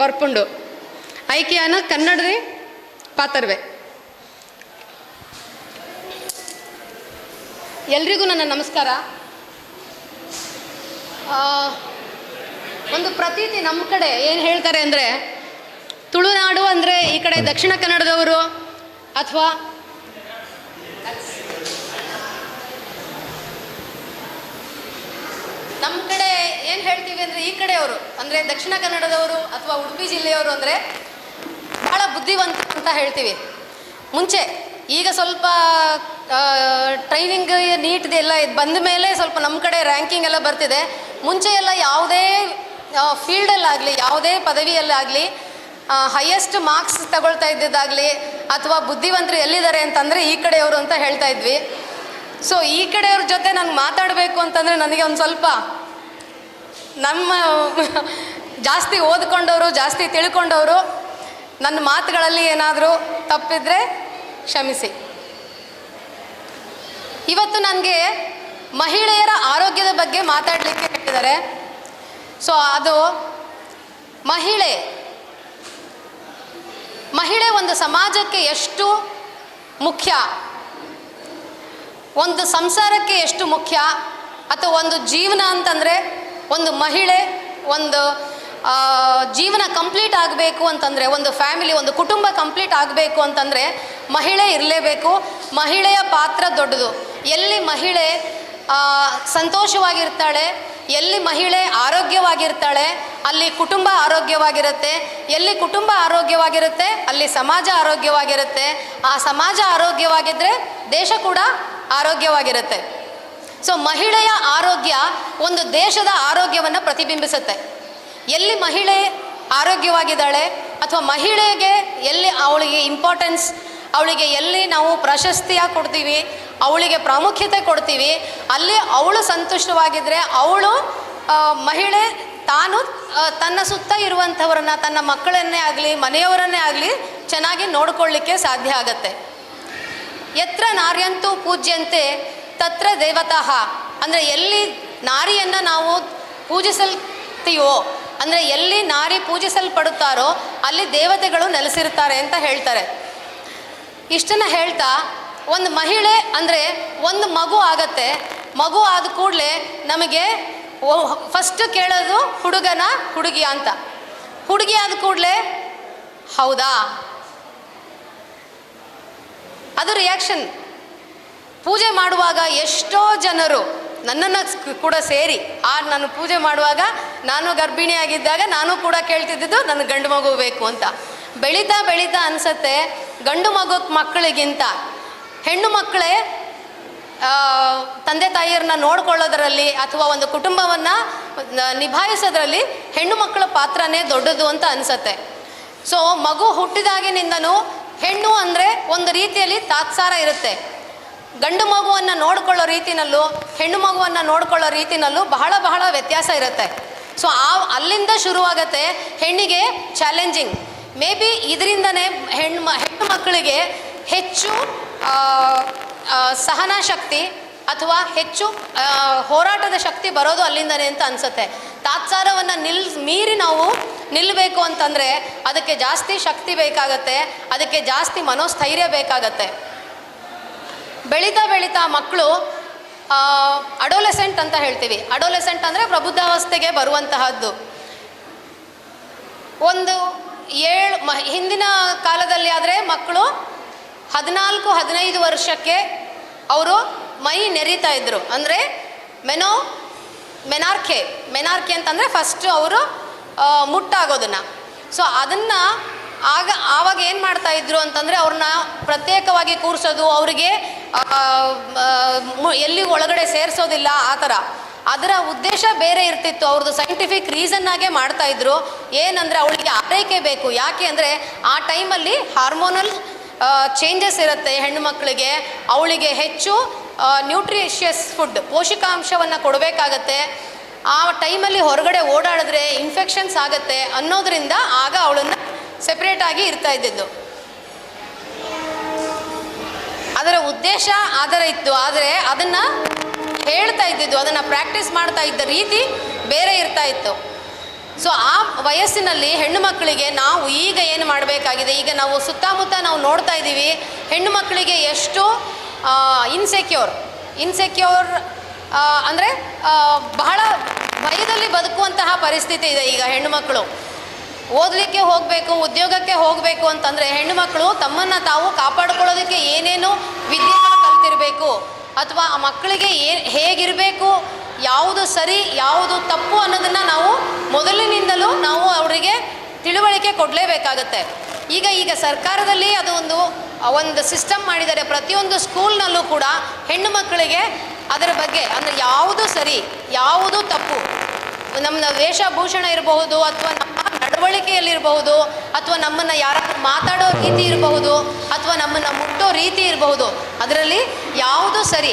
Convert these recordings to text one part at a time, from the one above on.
ಬರ್ಪುಂಡು. ಐಕ್ಯಾನ ಕನ್ನಡದೇ ಪಾತರ್ವೆ. ಎಲ್ರಿಗೂ ನನ್ನ ನಮಸ್ಕಾರ. ಒಂದು ಪ್ರತೀತಿ ನಮ್ಮ ಕಡೆ ಏನು ಹೇಳ್ತಾರೆ ಅಂದರೆ, ತುಳುನಾಡು ಅಂದರೆ ಈ ಕಡೆ ದಕ್ಷಿಣ ಕನ್ನಡದವರು ಅಥವಾ ನಮ್ಮ ಕಡೆ ಏನು ಹೇಳ್ತೀವಿ ಅಂದರೆ ಈ ಕಡೆಯವರು ಅಂದರೆ ದಕ್ಷಿಣ ಕನ್ನಡದವರು ಅಥವಾ ಉಡುಪಿ ಜಿಲ್ಲೆಯವರು ಅಂದರೆ ಭಾಳ ಬುದ್ಧಿವಂತ ಅಂತ ಹೇಳ್ತೀವಿ. ಮುಂಚೆ ಈಗ ಸ್ವಲ್ಪ ಟ್ರೈನಿಂಗ್ ನೀಟ್ದು ಎಲ್ಲ ಇದು ಬಂದ ಮೇಲೆ ಸ್ವಲ್ಪ ನಮ್ಮ ಕಡೆ ರ್ಯಾಂಕಿಂಗ್ ಎಲ್ಲ ಬರ್ತಿದೆ. ಮುಂಚೆ ಎಲ್ಲ ಯಾವುದೇ ಫೀಲ್ಡಲ್ಲಾಗಲಿ ಯಾವುದೇ ಪದವಿಯಲ್ಲಾಗಲಿ ಹೈಯೆಸ್ಟ್ ಮಾರ್ಕ್ಸ್ ತಗೊಳ್ತಾ ಇದ್ದಿದ್ದಾಗಲಿ ಅಥವಾ ಬುದ್ಧಿವಂತರು ಎಲ್ಲಿದ್ದಾರೆ ಅಂತಂದರೆ ಈ ಕಡೆಯವರು ಅಂತ ಹೇಳ್ತಾ ಇದ್ವಿ. ಸೊ ಈ ಕಡೆಯವ್ರ ಜೊತೆ ನಾನು ಮಾತಾಡಬೇಕು ಅಂತಂದರೆ ನನಗೆ ಒಂದು ಸ್ವಲ್ಪ ನಮ್ಮ ಜಾಸ್ತಿ ಓದ್ಕೊಂಡವರು, ಜಾಸ್ತಿ ತಿಳ್ಕೊಂಡವರು, ನನ್ನ ಮಾತುಗಳಲ್ಲಿ ಏನಾದರೂ ತಪ್ಪಿದ್ರೆ ಕ್ಷಮಿಸಿ. ಇವತ್ತು ನನಗೆ ಮಹಿಳೆಯರ ಆರೋಗ್ಯದ ಬಗ್ಗೆ ಮಾತಾಡಲಿಕ್ಕೆ ಹೇಳಿದ್ದಾರೆ. ಸೊ ಅದು ಮಹಿಳೆ ಮಹಿಳೆ ಒಂದು ಸಮಾಜಕ್ಕೆ ಎಷ್ಟು ಮುಖ್ಯ? ಒಂದು ಸಂಸಾರಕ್ಕೆ ಎಷ್ಟು ಮುಖ್ಯ? ಅಥವಾ ಒಂದು ಜೀವನ ಅಂತಂದರೆ ಒಂದು ಮಹಿಳೆ ಒಂದು ಜೀವನ ಕಂಪ್ಲೀಟ್ ಆಗಬೇಕು ಅಂತಂದರೆ, ಒಂದು ಫ್ಯಾಮಿಲಿ, ಒಂದು ಕುಟುಂಬ ಕಂಪ್ಲೀಟ್ ಆಗಬೇಕು ಅಂತಂದರೆ ಮಹಿಳೆ ಇರಲೇಬೇಕು. ಮಹಿಳೆಯ ಪಾತ್ರ ದೊಡ್ಡದು. ಎಲ್ಲಿ ಮಹಿಳೆ ಸಂತೋಷವಾಗಿರ್ತಾಳೆ, ಎಲ್ಲಿ ಮಹಿಳೆ ಆರೋಗ್ಯವಾಗಿರ್ತಾಳೆ, ಅಲ್ಲಿ ಕುಟುಂಬ ಆರೋಗ್ಯವಾಗಿರುತ್ತೆ. ಎಲ್ಲಿ ಕುಟುಂಬ ಆರೋಗ್ಯವಾಗಿರುತ್ತೆ, ಅಲ್ಲಿ ಸಮಾಜ ಆರೋಗ್ಯವಾಗಿರುತ್ತೆ. ಆ ಸಮಾಜ ಆರೋಗ್ಯವಾಗಿದ್ದರೆ ದೇಶ ಕೂಡ ಆರೋಗ್ಯವಾಗಿರುತ್ತೆ. ಸೊ ಮಹಿಳೆಯ ಆರೋಗ್ಯ ಒಂದು ದೇಶದ ಆರೋಗ್ಯವನ್ನು ಪ್ರತಿಬಿಂಬಿಸುತ್ತೆ. ಎಲ್ಲಿ ಮಹಿಳೆ ಆರೋಗ್ಯವಾಗಿದ್ದಾಳೆ ಅಥವಾ ಮಹಿಳೆಗೆ ಎಲ್ಲಿ ಅವಳಿಗೆ ಇಂಪಾರ್ಟೆನ್ಸ್ ಅವಳಿಗೆ ಎಲ್ಲಿ ನಾವು ಪ್ರಶಸ್ತಿಯಾಗಿ ಕೊಡ್ತೀವಿ, ಅವಳಿಗೆ ಪ್ರಾಮುಖ್ಯತೆ ಕೊಡ್ತೀವಿ, ಅಲ್ಲಿ ಅವಳು ಸಂತುಷ್ಟವಾಗಿದ್ದರೆ ಅವಳು ಮಹಿಳೆ ತಾನು ತನ್ನ ಸುತ್ತ ಇರುವಂಥವ್ರನ್ನ, ತನ್ನ ಮಕ್ಕಳನ್ನೇ ಆಗಲಿ, ಮನೆಯವರನ್ನೇ ಆಗಲಿ ಚೆನ್ನಾಗಿ ನೋಡ್ಕೊಳ್ಳಿಕ್ಕೆ ಸಾಧ್ಯ ಆಗತ್ತೆ. ಯತ್ರ ನಾರ್ಯಂತೂ ಪೂಜ್ಯಂತೆ ತತ್ರ ದೇವತಃ. ಅಂದರೆ ಎಲ್ಲಿ ನಾರಿಯನ್ನು ನಾವು ಪೂಜಿಸಲ್ತೀವೋ, ಅಂದರೆ ಎಲ್ಲಿ ನಾರಿ ಪೂಜಿಸಲ್ಪಡುತ್ತಾರೋ ಅಲ್ಲಿ ದೇವತೆಗಳು ನೆಲೆಸಿರ್ತಾರೆ ಅಂತ ಹೇಳ್ತಾರೆ. ಇಷ್ಟನ್ನು ಹೇಳ್ತಾ ಒಂದು ಮಹಿಳೆ ಅಂದರೆ ಒಂದು ಮಗು ಆಗತ್ತೆ. ಮಗು ಆದ ಕೂಡಲೇ ನಮಗೆ ಫಸ್ಟ್ ಕೇಳೋದು ಹುಡುಗನ ಹುಡುಗಿ ಅಂತ. ಹುಡುಗಿ ಆದ ಕೂಡಲೇ ಹೌದಾ? ಅದು ರಿಯಾಕ್ಷನ್ ಪೂಜೆ ಮಾಡುವಾಗ ಎಷ್ಟೋ ಜನರು ನನ್ನನ್ನು ಕೂಡ ಸೇರಿ, ಆ ನಾನು ಪೂಜೆ ಮಾಡುವಾಗ ನಾನು ಗರ್ಭಿಣಿಯಾಗಿದ್ದಾಗ ನಾನು ಕೂಡ ಕೇಳ್ತಿದ್ದಿದ್ದು ನನ್ನ ಗಂಡು ಮಗು ಬೇಕು ಅಂತ. ಬೆಳೀತಾ ಬೆಳೀತಾ ಅನಿಸತ್ತೆ, ಗಂಡು ಮಗು ಮಕ್ಕಳಿಗಿಂತ ಹೆಣ್ಣು ಮಕ್ಕಳೇ ತಂದೆ ತಾಯಿಯರನ್ನ ನೋಡ್ಕೊಳ್ಳೋದರಲ್ಲಿ ಅಥವಾ ಒಂದು ಕುಟುಂಬವನ್ನು ನಿಭಾಯಿಸೋದ್ರಲ್ಲಿ ಹೆಣ್ಣು ಮಕ್ಕಳ ಪಾತ್ರನೇ ದೊಡ್ಡದು ಅಂತ ಅನಿಸತ್ತೆ. ಸೊ ಮಗು ಹುಟ್ಟಿದಾಗಿನಿಂದನೂ ಹೆಣ್ಣು ಅಂದರೆ ಒಂದು ರೀತಿಯಲ್ಲಿ ತಾತ್ಸಾರ ಇರುತ್ತೆ. ಗಂಡು ಮಗುವನ್ನು ನೋಡ್ಕೊಳ್ಳೋ ರೀತಿನಲ್ಲೂ, ಹೆಣ್ಣು ಮಗುವನ್ನು ನೋಡ್ಕೊಳ್ಳೋ ರೀತಿನಲ್ಲೂ ಬಹಳ ಬಹಳ ವ್ಯತ್ಯಾಸ ಇರುತ್ತೆ. ಸೊ ಆ, ಅಲ್ಲಿಂದ ಶುರುವಾಗತ್ತೆ ಹೆಣ್ಣಿಗೆ ಚಾಲೆಂಜಿಂಗ್ ಮೇ ಬಿ ಇದರಿಂದನೇ ಹೆಣ್ಣು ಮ ಹೆಣ್ಣು ಮಕ್ಕಳಿಗೆ ಹೆಚ್ಚು ಸಹನಾ ಶಕ್ತಿ ಅಥವಾ ಹೆಚ್ಚು ಹೋರಾಟದ ಶಕ್ತಿ ಬರೋದು ಅಲ್ಲಿಂದನೇ ಅಂತ ಅನಿಸುತ್ತೆ. ತಾತ್ಸಾರವನ್ನು ನಿಲ್, ಮೀರಿ ನಾವು ನಿಲ್ಲಬೇಕು ಅಂತಂದರೆ ಅದಕ್ಕೆ ಜಾಸ್ತಿ ಶಕ್ತಿ ಬೇಕಾಗತ್ತೆ, ಅದಕ್ಕೆ ಜಾಸ್ತಿ ಮನೋಸ್ಥೈರ್ಯ ಬೇಕಾಗತ್ತೆ. ಬೆಳೀತಾ ಬೆಳೀತಾ ಮಕ್ಕಳು ಅಡೋಲೆಸೆಂಟ್ ಅಂತ ಹೇಳ್ತೀವಿ. ಅಡೋಲೆಸೆಂಟ್ ಅಂದರೆ ಪ್ರಬುದ್ಧಾವಸ್ಥೆಗೆ ಬರುವಂತಹದ್ದು. ಒಂದು ಏಳು ಮ, ಹಿಂದಿನ ಕಾಲದಲ್ಲಿ ಆದರೆ ಮಕ್ಕಳು ಹದಿನಾಲ್ಕು, ಹದಿನೈದು ವರ್ಷಕ್ಕೆ ಅವರು ಮೈ ನೆರೀತಾ ಇದ್ದರು ಅಂದರೆ ಮೆನೋ ಮೆನಾರ್ಕೆ ಮೆನಾರ್ಕೆ ಅಂತಂದರೆ ಫಸ್ಟು ಅವರು ಮುಟ್ಟಾಗೋದನ್ನು. ಸೊ ಅದನ್ನು ಆಗ, ಆವಾಗ ಏನು ಮಾಡ್ತಾ ಇದ್ರು ಅಂತಂದರೆ ಅವ್ರನ್ನ ಪ್ರತ್ಯೇಕವಾಗಿ ಕೂರಿಸೋದು, ಅವರಿಗೆ ಎಲ್ಲಿ ಒಳಗಡೆ ಸೇರಿಸೋದಿಲ್ಲ ಆ ಥರ. ಅದರ ಉದ್ದೇಶ ಬೇರೆ ಇರ್ತಿತ್ತು. ಅವ್ರದ್ದು ಸೈಂಟಿಫಿಕ್ ರೀಸನ್ನಾಗೆ ಮಾಡ್ತಾ ಇದ್ರು. ಏನಂದರೆ ಅವಳಿಗೆ ಆರೈಕೆ ಬೇಕು. ಯಾಕೆ ಅಂದರೆ ಆ ಟೈಮಲ್ಲಿ ಹಾರ್ಮೋನಲ್ ಚೇಂಜಸ್ ಇರುತ್ತೆ ಹೆಣ್ಣು ಮಕ್ಕಳಿಗೆ ಅವಳಿಗೆ ಹೆಚ್ಚು ನ್ಯೂಟ್ರಿಷಿಯಸ್ ಫುಡ್ ಪೋಷಕಾಂಶವನ್ನು ಕೊಡಬೇಕಾಗತ್ತೆ. ಆ ಟೈಮಲ್ಲಿ ಹೊರಗಡೆ ಓಡಾಡಿದ್ರೆ ಇನ್ಫೆಕ್ಷನ್ಸ್ ಆಗುತ್ತೆ ಅನ್ನೋದರಿಂದ ಆಗ ಅವಳನ್ನು ಸೆಪ್ರೇಟಾಗಿ ಇರ್ತಾ ಇದ್ದಿದ್ದು. ಅದರ ಉದ್ದೇಶ ಅದರ ಇತ್ತು. ಆದರೆ ಅದನ್ನು ಹೇಳ್ತಾ ಇದ್ದಿದ್ದು, ಅದನ್ನು ಪ್ರಾಕ್ಟೀಸ್ ಮಾಡ್ತಾ ಇದ್ದ ರೀತಿ ಬೇರೆ ಇರ್ತಾ ಇತ್ತು. ಸೊ ಆ ವಯಸ್ಸಿನಲ್ಲಿ ಹೆಣ್ಣು ಮಕ್ಕಳಿಗೆ ನಾವು ಈಗ ಏನು ಮಾಡಬೇಕಾಗಿದೆ? ಈಗ ನಾವು ಸುತ್ತಮುತ್ತ ನಾವು ನೋಡ್ತಾ ಇದ್ದೀವಿ, ಹೆಣ್ಣು ಮಕ್ಕಳಿಗೆ ಎಷ್ಟು ಇನ್ಸೆಕ್ಯೂರ್ ಇನ್ಸೆಕ್ಯೂರ್ ಅಂದರೆ ಬಹಳ ಭಯದಲ್ಲಿ ಬದುಕುವಂತಹ ಪರಿಸ್ಥಿತಿ ಇದೆ ಈಗ ಹೆಣ್ಣು ಮಕ್ಕಳು ಓದಲಿಕ್ಕೆ ಹೋಗಬೇಕು, ಉದ್ಯೋಗಕ್ಕೆ ಹೋಗಬೇಕು ಅಂತಂದರೆ ಹೆಣ್ಣು ಮಕ್ಕಳು ತಮ್ಮನ್ನು ತಾವು ಕಾಪಾಡ್ಕೊಳ್ಳೋದಕ್ಕೆ ಏನೇನು ವಿದ್ಯೆಗಳು ಕಲ್ತಿರಬೇಕು, ಅಥವಾ ಆ ಮಕ್ಕಳಿಗೆ ಏ ಹೇಗಿರಬೇಕು, ಯಾವುದು ಸರಿ, ಯಾವುದು ತಪ್ಪು ಅನ್ನೋದನ್ನು ನಾವು ಮೊದಲಿನಿಂದಲೂ ನಾವು ಅವರಿಗೆ ತಿಳುವಳಿಕೆ ಕೊಡಲೇಬೇಕಾಗತ್ತೆ. ಈಗ ಈಗ ಸರ್ಕಾರದಲ್ಲಿ ಅದು ಒಂದು ಒಂದು ಸಿಸ್ಟಮ್ ಮಾಡಿದ್ದಾರೆ. ಪ್ರತಿಯೊಂದು ಸ್ಕೂಲ್ನಲ್ಲೂ ಕೂಡ ಹೆಣ್ಣು ಮಕ್ಕಳಿಗೆ ಅದರ ಬಗ್ಗೆ, ಅಂದರೆ ಯಾವುದು ಸರಿ, ಯಾವುದು ತಪ್ಪು ನಮ್ಮ ವೇಷಭೂಷಣ ಇರಬಹುದು, ಅಥವಾ ನಮ್ಮ ನಡವಳಿಕೆಯಲ್ಲಿರಬಹುದು, ಅಥವಾ ನಮ್ಮನ್ನು ಯಾರಾದರೂ ಮಾತಾಡೋ ರೀತಿ ಇರಬಹುದು, ಅಥವಾ ನಮ್ಮನ್ನು ಮುಟ್ಟೋ ರೀತಿ ಇರಬಹುದು, ಅದರಲ್ಲಿ ಯಾವುದು ಸರಿ?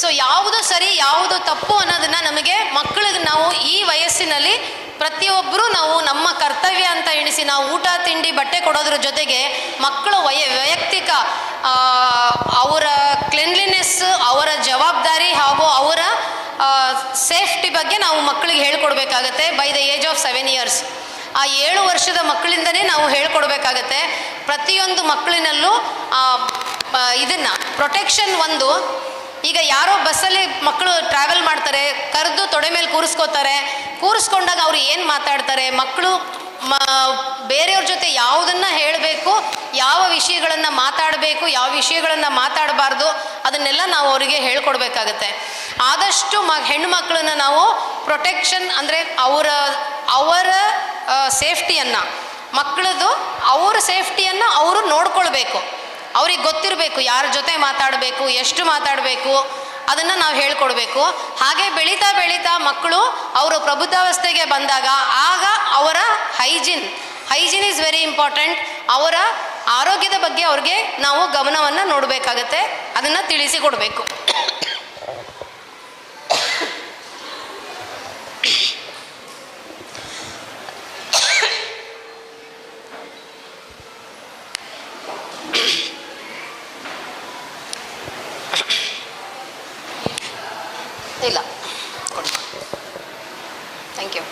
ಸೊ ಯಾವುದು ಸರಿ, ಯಾವುದು ತಪ್ಪು ಅನ್ನೋದನ್ನ ನಮಗೆ ಮಕ್ಕಳಿಗೆ ನಾವು ಈ ವಯಸ್ಸಿನಲ್ಲಿ ಪ್ರತಿಯೊಬ್ಬರೂ ನಾವು ನಮ್ಮ ಕರ್ತವ್ಯ ಅಂತ ಎಣಿಸಿ ನಾವು ಊಟ, ತಿಂಡಿ, ಬಟ್ಟೆ ಕೊಡೋದ್ರ ಜೊತೆಗೆ ಮಕ್ಕಳು ವಯ ವೈಯಕ್ತಿಕ ಅವರ ಕ್ಲೆನ್ಲಿನೆಸ್ ಅವರ ಜವಾಬ್ದಾರಿ ಹಾಗೂ ಅವರ ಸೇಫ್ಟಿ ಬಗ್ಗೆ ನಾವು ಮಕ್ಕಳಿಗೆ ಹೇಳ್ಕೊಡ್ಬೇಕಾಗತ್ತೆ by the age of seven years ಆ ಏಳು ವರ್ಷದ ಮಕ್ಕಳಿಂದನೇ ನಾವು ಹೇಳ್ಕೊಡ್ಬೇಕಾಗತ್ತೆ. ಪ್ರತಿಯೊಂದು ಮಕ್ಕಳಿನಲ್ಲೂ ಇದನ್ನ ಪ್ರೊಟೆಕ್ಷನ್ ಒಂದು ಈಗ ಯಾರೋ ಬಸ್ಸಲ್ಲಿ ಮಕ್ಕಳು ಟ್ರಾವೆಲ್ ಮಾಡ್ತಾರೆ, ಕರೆದು ತೊಡೆ ಮೇಲೆ ಕೂರಿಸ್ಕೋತಾರೆ. ಕೂರಿಸ್ಕೊಂಡಾಗ ಅವ್ರು ಏನು ಮಾತಾಡ್ತಾರೆ? ಮಕ್ಕಳು ಮ, ಬೇರೆಯವ್ರ ಜೊತೆ ಯಾವುದನ್ನು ಹೇಳಬೇಕು, ಯಾವ ವಿಷಯಗಳನ್ನು ಮಾತಾಡಬೇಕು, ಯಾವ ವಿಷಯಗಳನ್ನು ಮಾತಾಡಬಾರ್ದು, ಅದನ್ನೆಲ್ಲ ನಾವು ಅವರಿಗೆ ಹೇಳ್ಕೊಡ್ಬೇಕಾಗತ್ತೆ. ಆದಷ್ಟು ಮ, ಹೆಣ್ಣು ಮಕ್ಕಳನ್ನ ನಾವು ಪ್ರೊಟೆಕ್ಷನ್ ಅಂದರೆ ಅವರ ಅವರ ಸೇಫ್ಟಿಯನ್ನು ಮಕ್ಕಳದು ಅವ್ರ ಸೇಫ್ಟಿಯನ್ನು ಅವರು ನೋಡ್ಕೊಳ್ಬೇಕು. ಅವ್ರಿಗೆ ಗೊತ್ತಿರಬೇಕು ಯಾರ ಜೊತೆ ಮಾತಾಡಬೇಕು, ಎಷ್ಟು ಮಾತಾಡಬೇಕು ಅದನ್ನು ನಾವು ಹೇಳ್ಕೊಡ್ಬೇಕು. ಹಾಗೆ ಬೆಳೀತಾ ಬೆಳೀತಾ ಮಕ್ಕಳು ಅವರು ಪ್ರಬುದ್ಧಾವಸ್ಥೆಗೆ ಬಂದಾಗ ಆಗ ಅವರ hygiene hygiene is very important. ಅವರ ಆರೋಗ್ಯದ ಬಗ್ಗೆ ಅವ್ರಿಗೆ ನಾವು ಗಮನವನ್ನು ನೋಡಬೇಕಾಗತ್ತೆ. ಅದನ್ನು ತಿಳಿಸಿ ಕೊಡಬೇಕು ಇಲ್ಲ ಥ್ಯಾಂಕ್ ಯು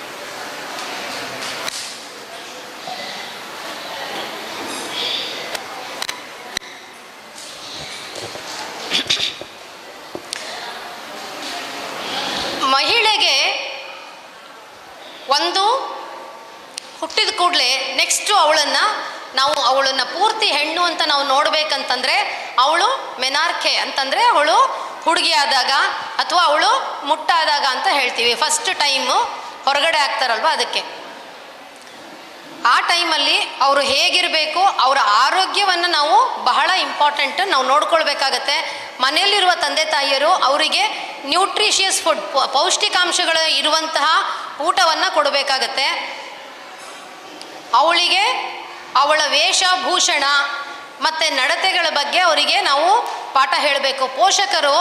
ಮಹಿಳೆಗೆ ಒಂದು ಹುಟ್ಟಿದ ಕೂಡಲೇ ನೆಕ್ಸ್ಟು ಅವಳನ್ನು ನಾವು ಅವಳನ್ನು ಪೂರ್ತಿ ಹೆಣ್ಣು ಅಂತ ನಾವು ನೋಡಬೇಕಂತಂದರೆ ಅವಳು ಮೆನಾರ್ಕೆ ಅಂತಂದರೆ ಅವಳು ಹುಡುಗಿ ಆದಾಗ ಅಥವಾ ಅವಳು ಮುಟ್ಟಾದಾಗ ಅಂತ ಹೇಳ್ತೀವಿ. ಫಸ್ಟ್ ಟೈಮು ಹೊರಗಡೆ ಆಗ್ತಾರಲ್ವ ಅದಕ್ಕೆ. ಆ ಟೈಮಲ್ಲಿ ಅವರು ಹೇಗಿರಬೇಕು, ಅವರ ಆರೋಗ್ಯವನ್ನು ನಾವು ಬಹಳ ಇಂಪಾರ್ಟೆಂಟ್ ನಾವು ನೋಡ್ಕೊಳ್ಬೇಕಾಗತ್ತೆ. ಮನೆಯಲ್ಲಿರುವ ತಂದೆ ತಾಯಿಯರು ಅವರಿಗೆ ನ್ಯೂಟ್ರಿಷಿಯಸ್ ಫುಡ್ ಪೌಷ್ಟಿಕಾಂಶಗಳು ಇರುವಂತಹ ಊಟವನ್ನು ಕೊಡಬೇಕಾಗತ್ತೆ. ಅವಳಿಗೆ ಅವಳ ವೇಷಭೂಷಣ ಮತ್ತು ನಡತೆಗಳ ಬಗ್ಗೆ ಅವರಿಗೆ ನಾವು ಪಾಠ ಹೇಳಬೇಕು. ಪೋಷಕರು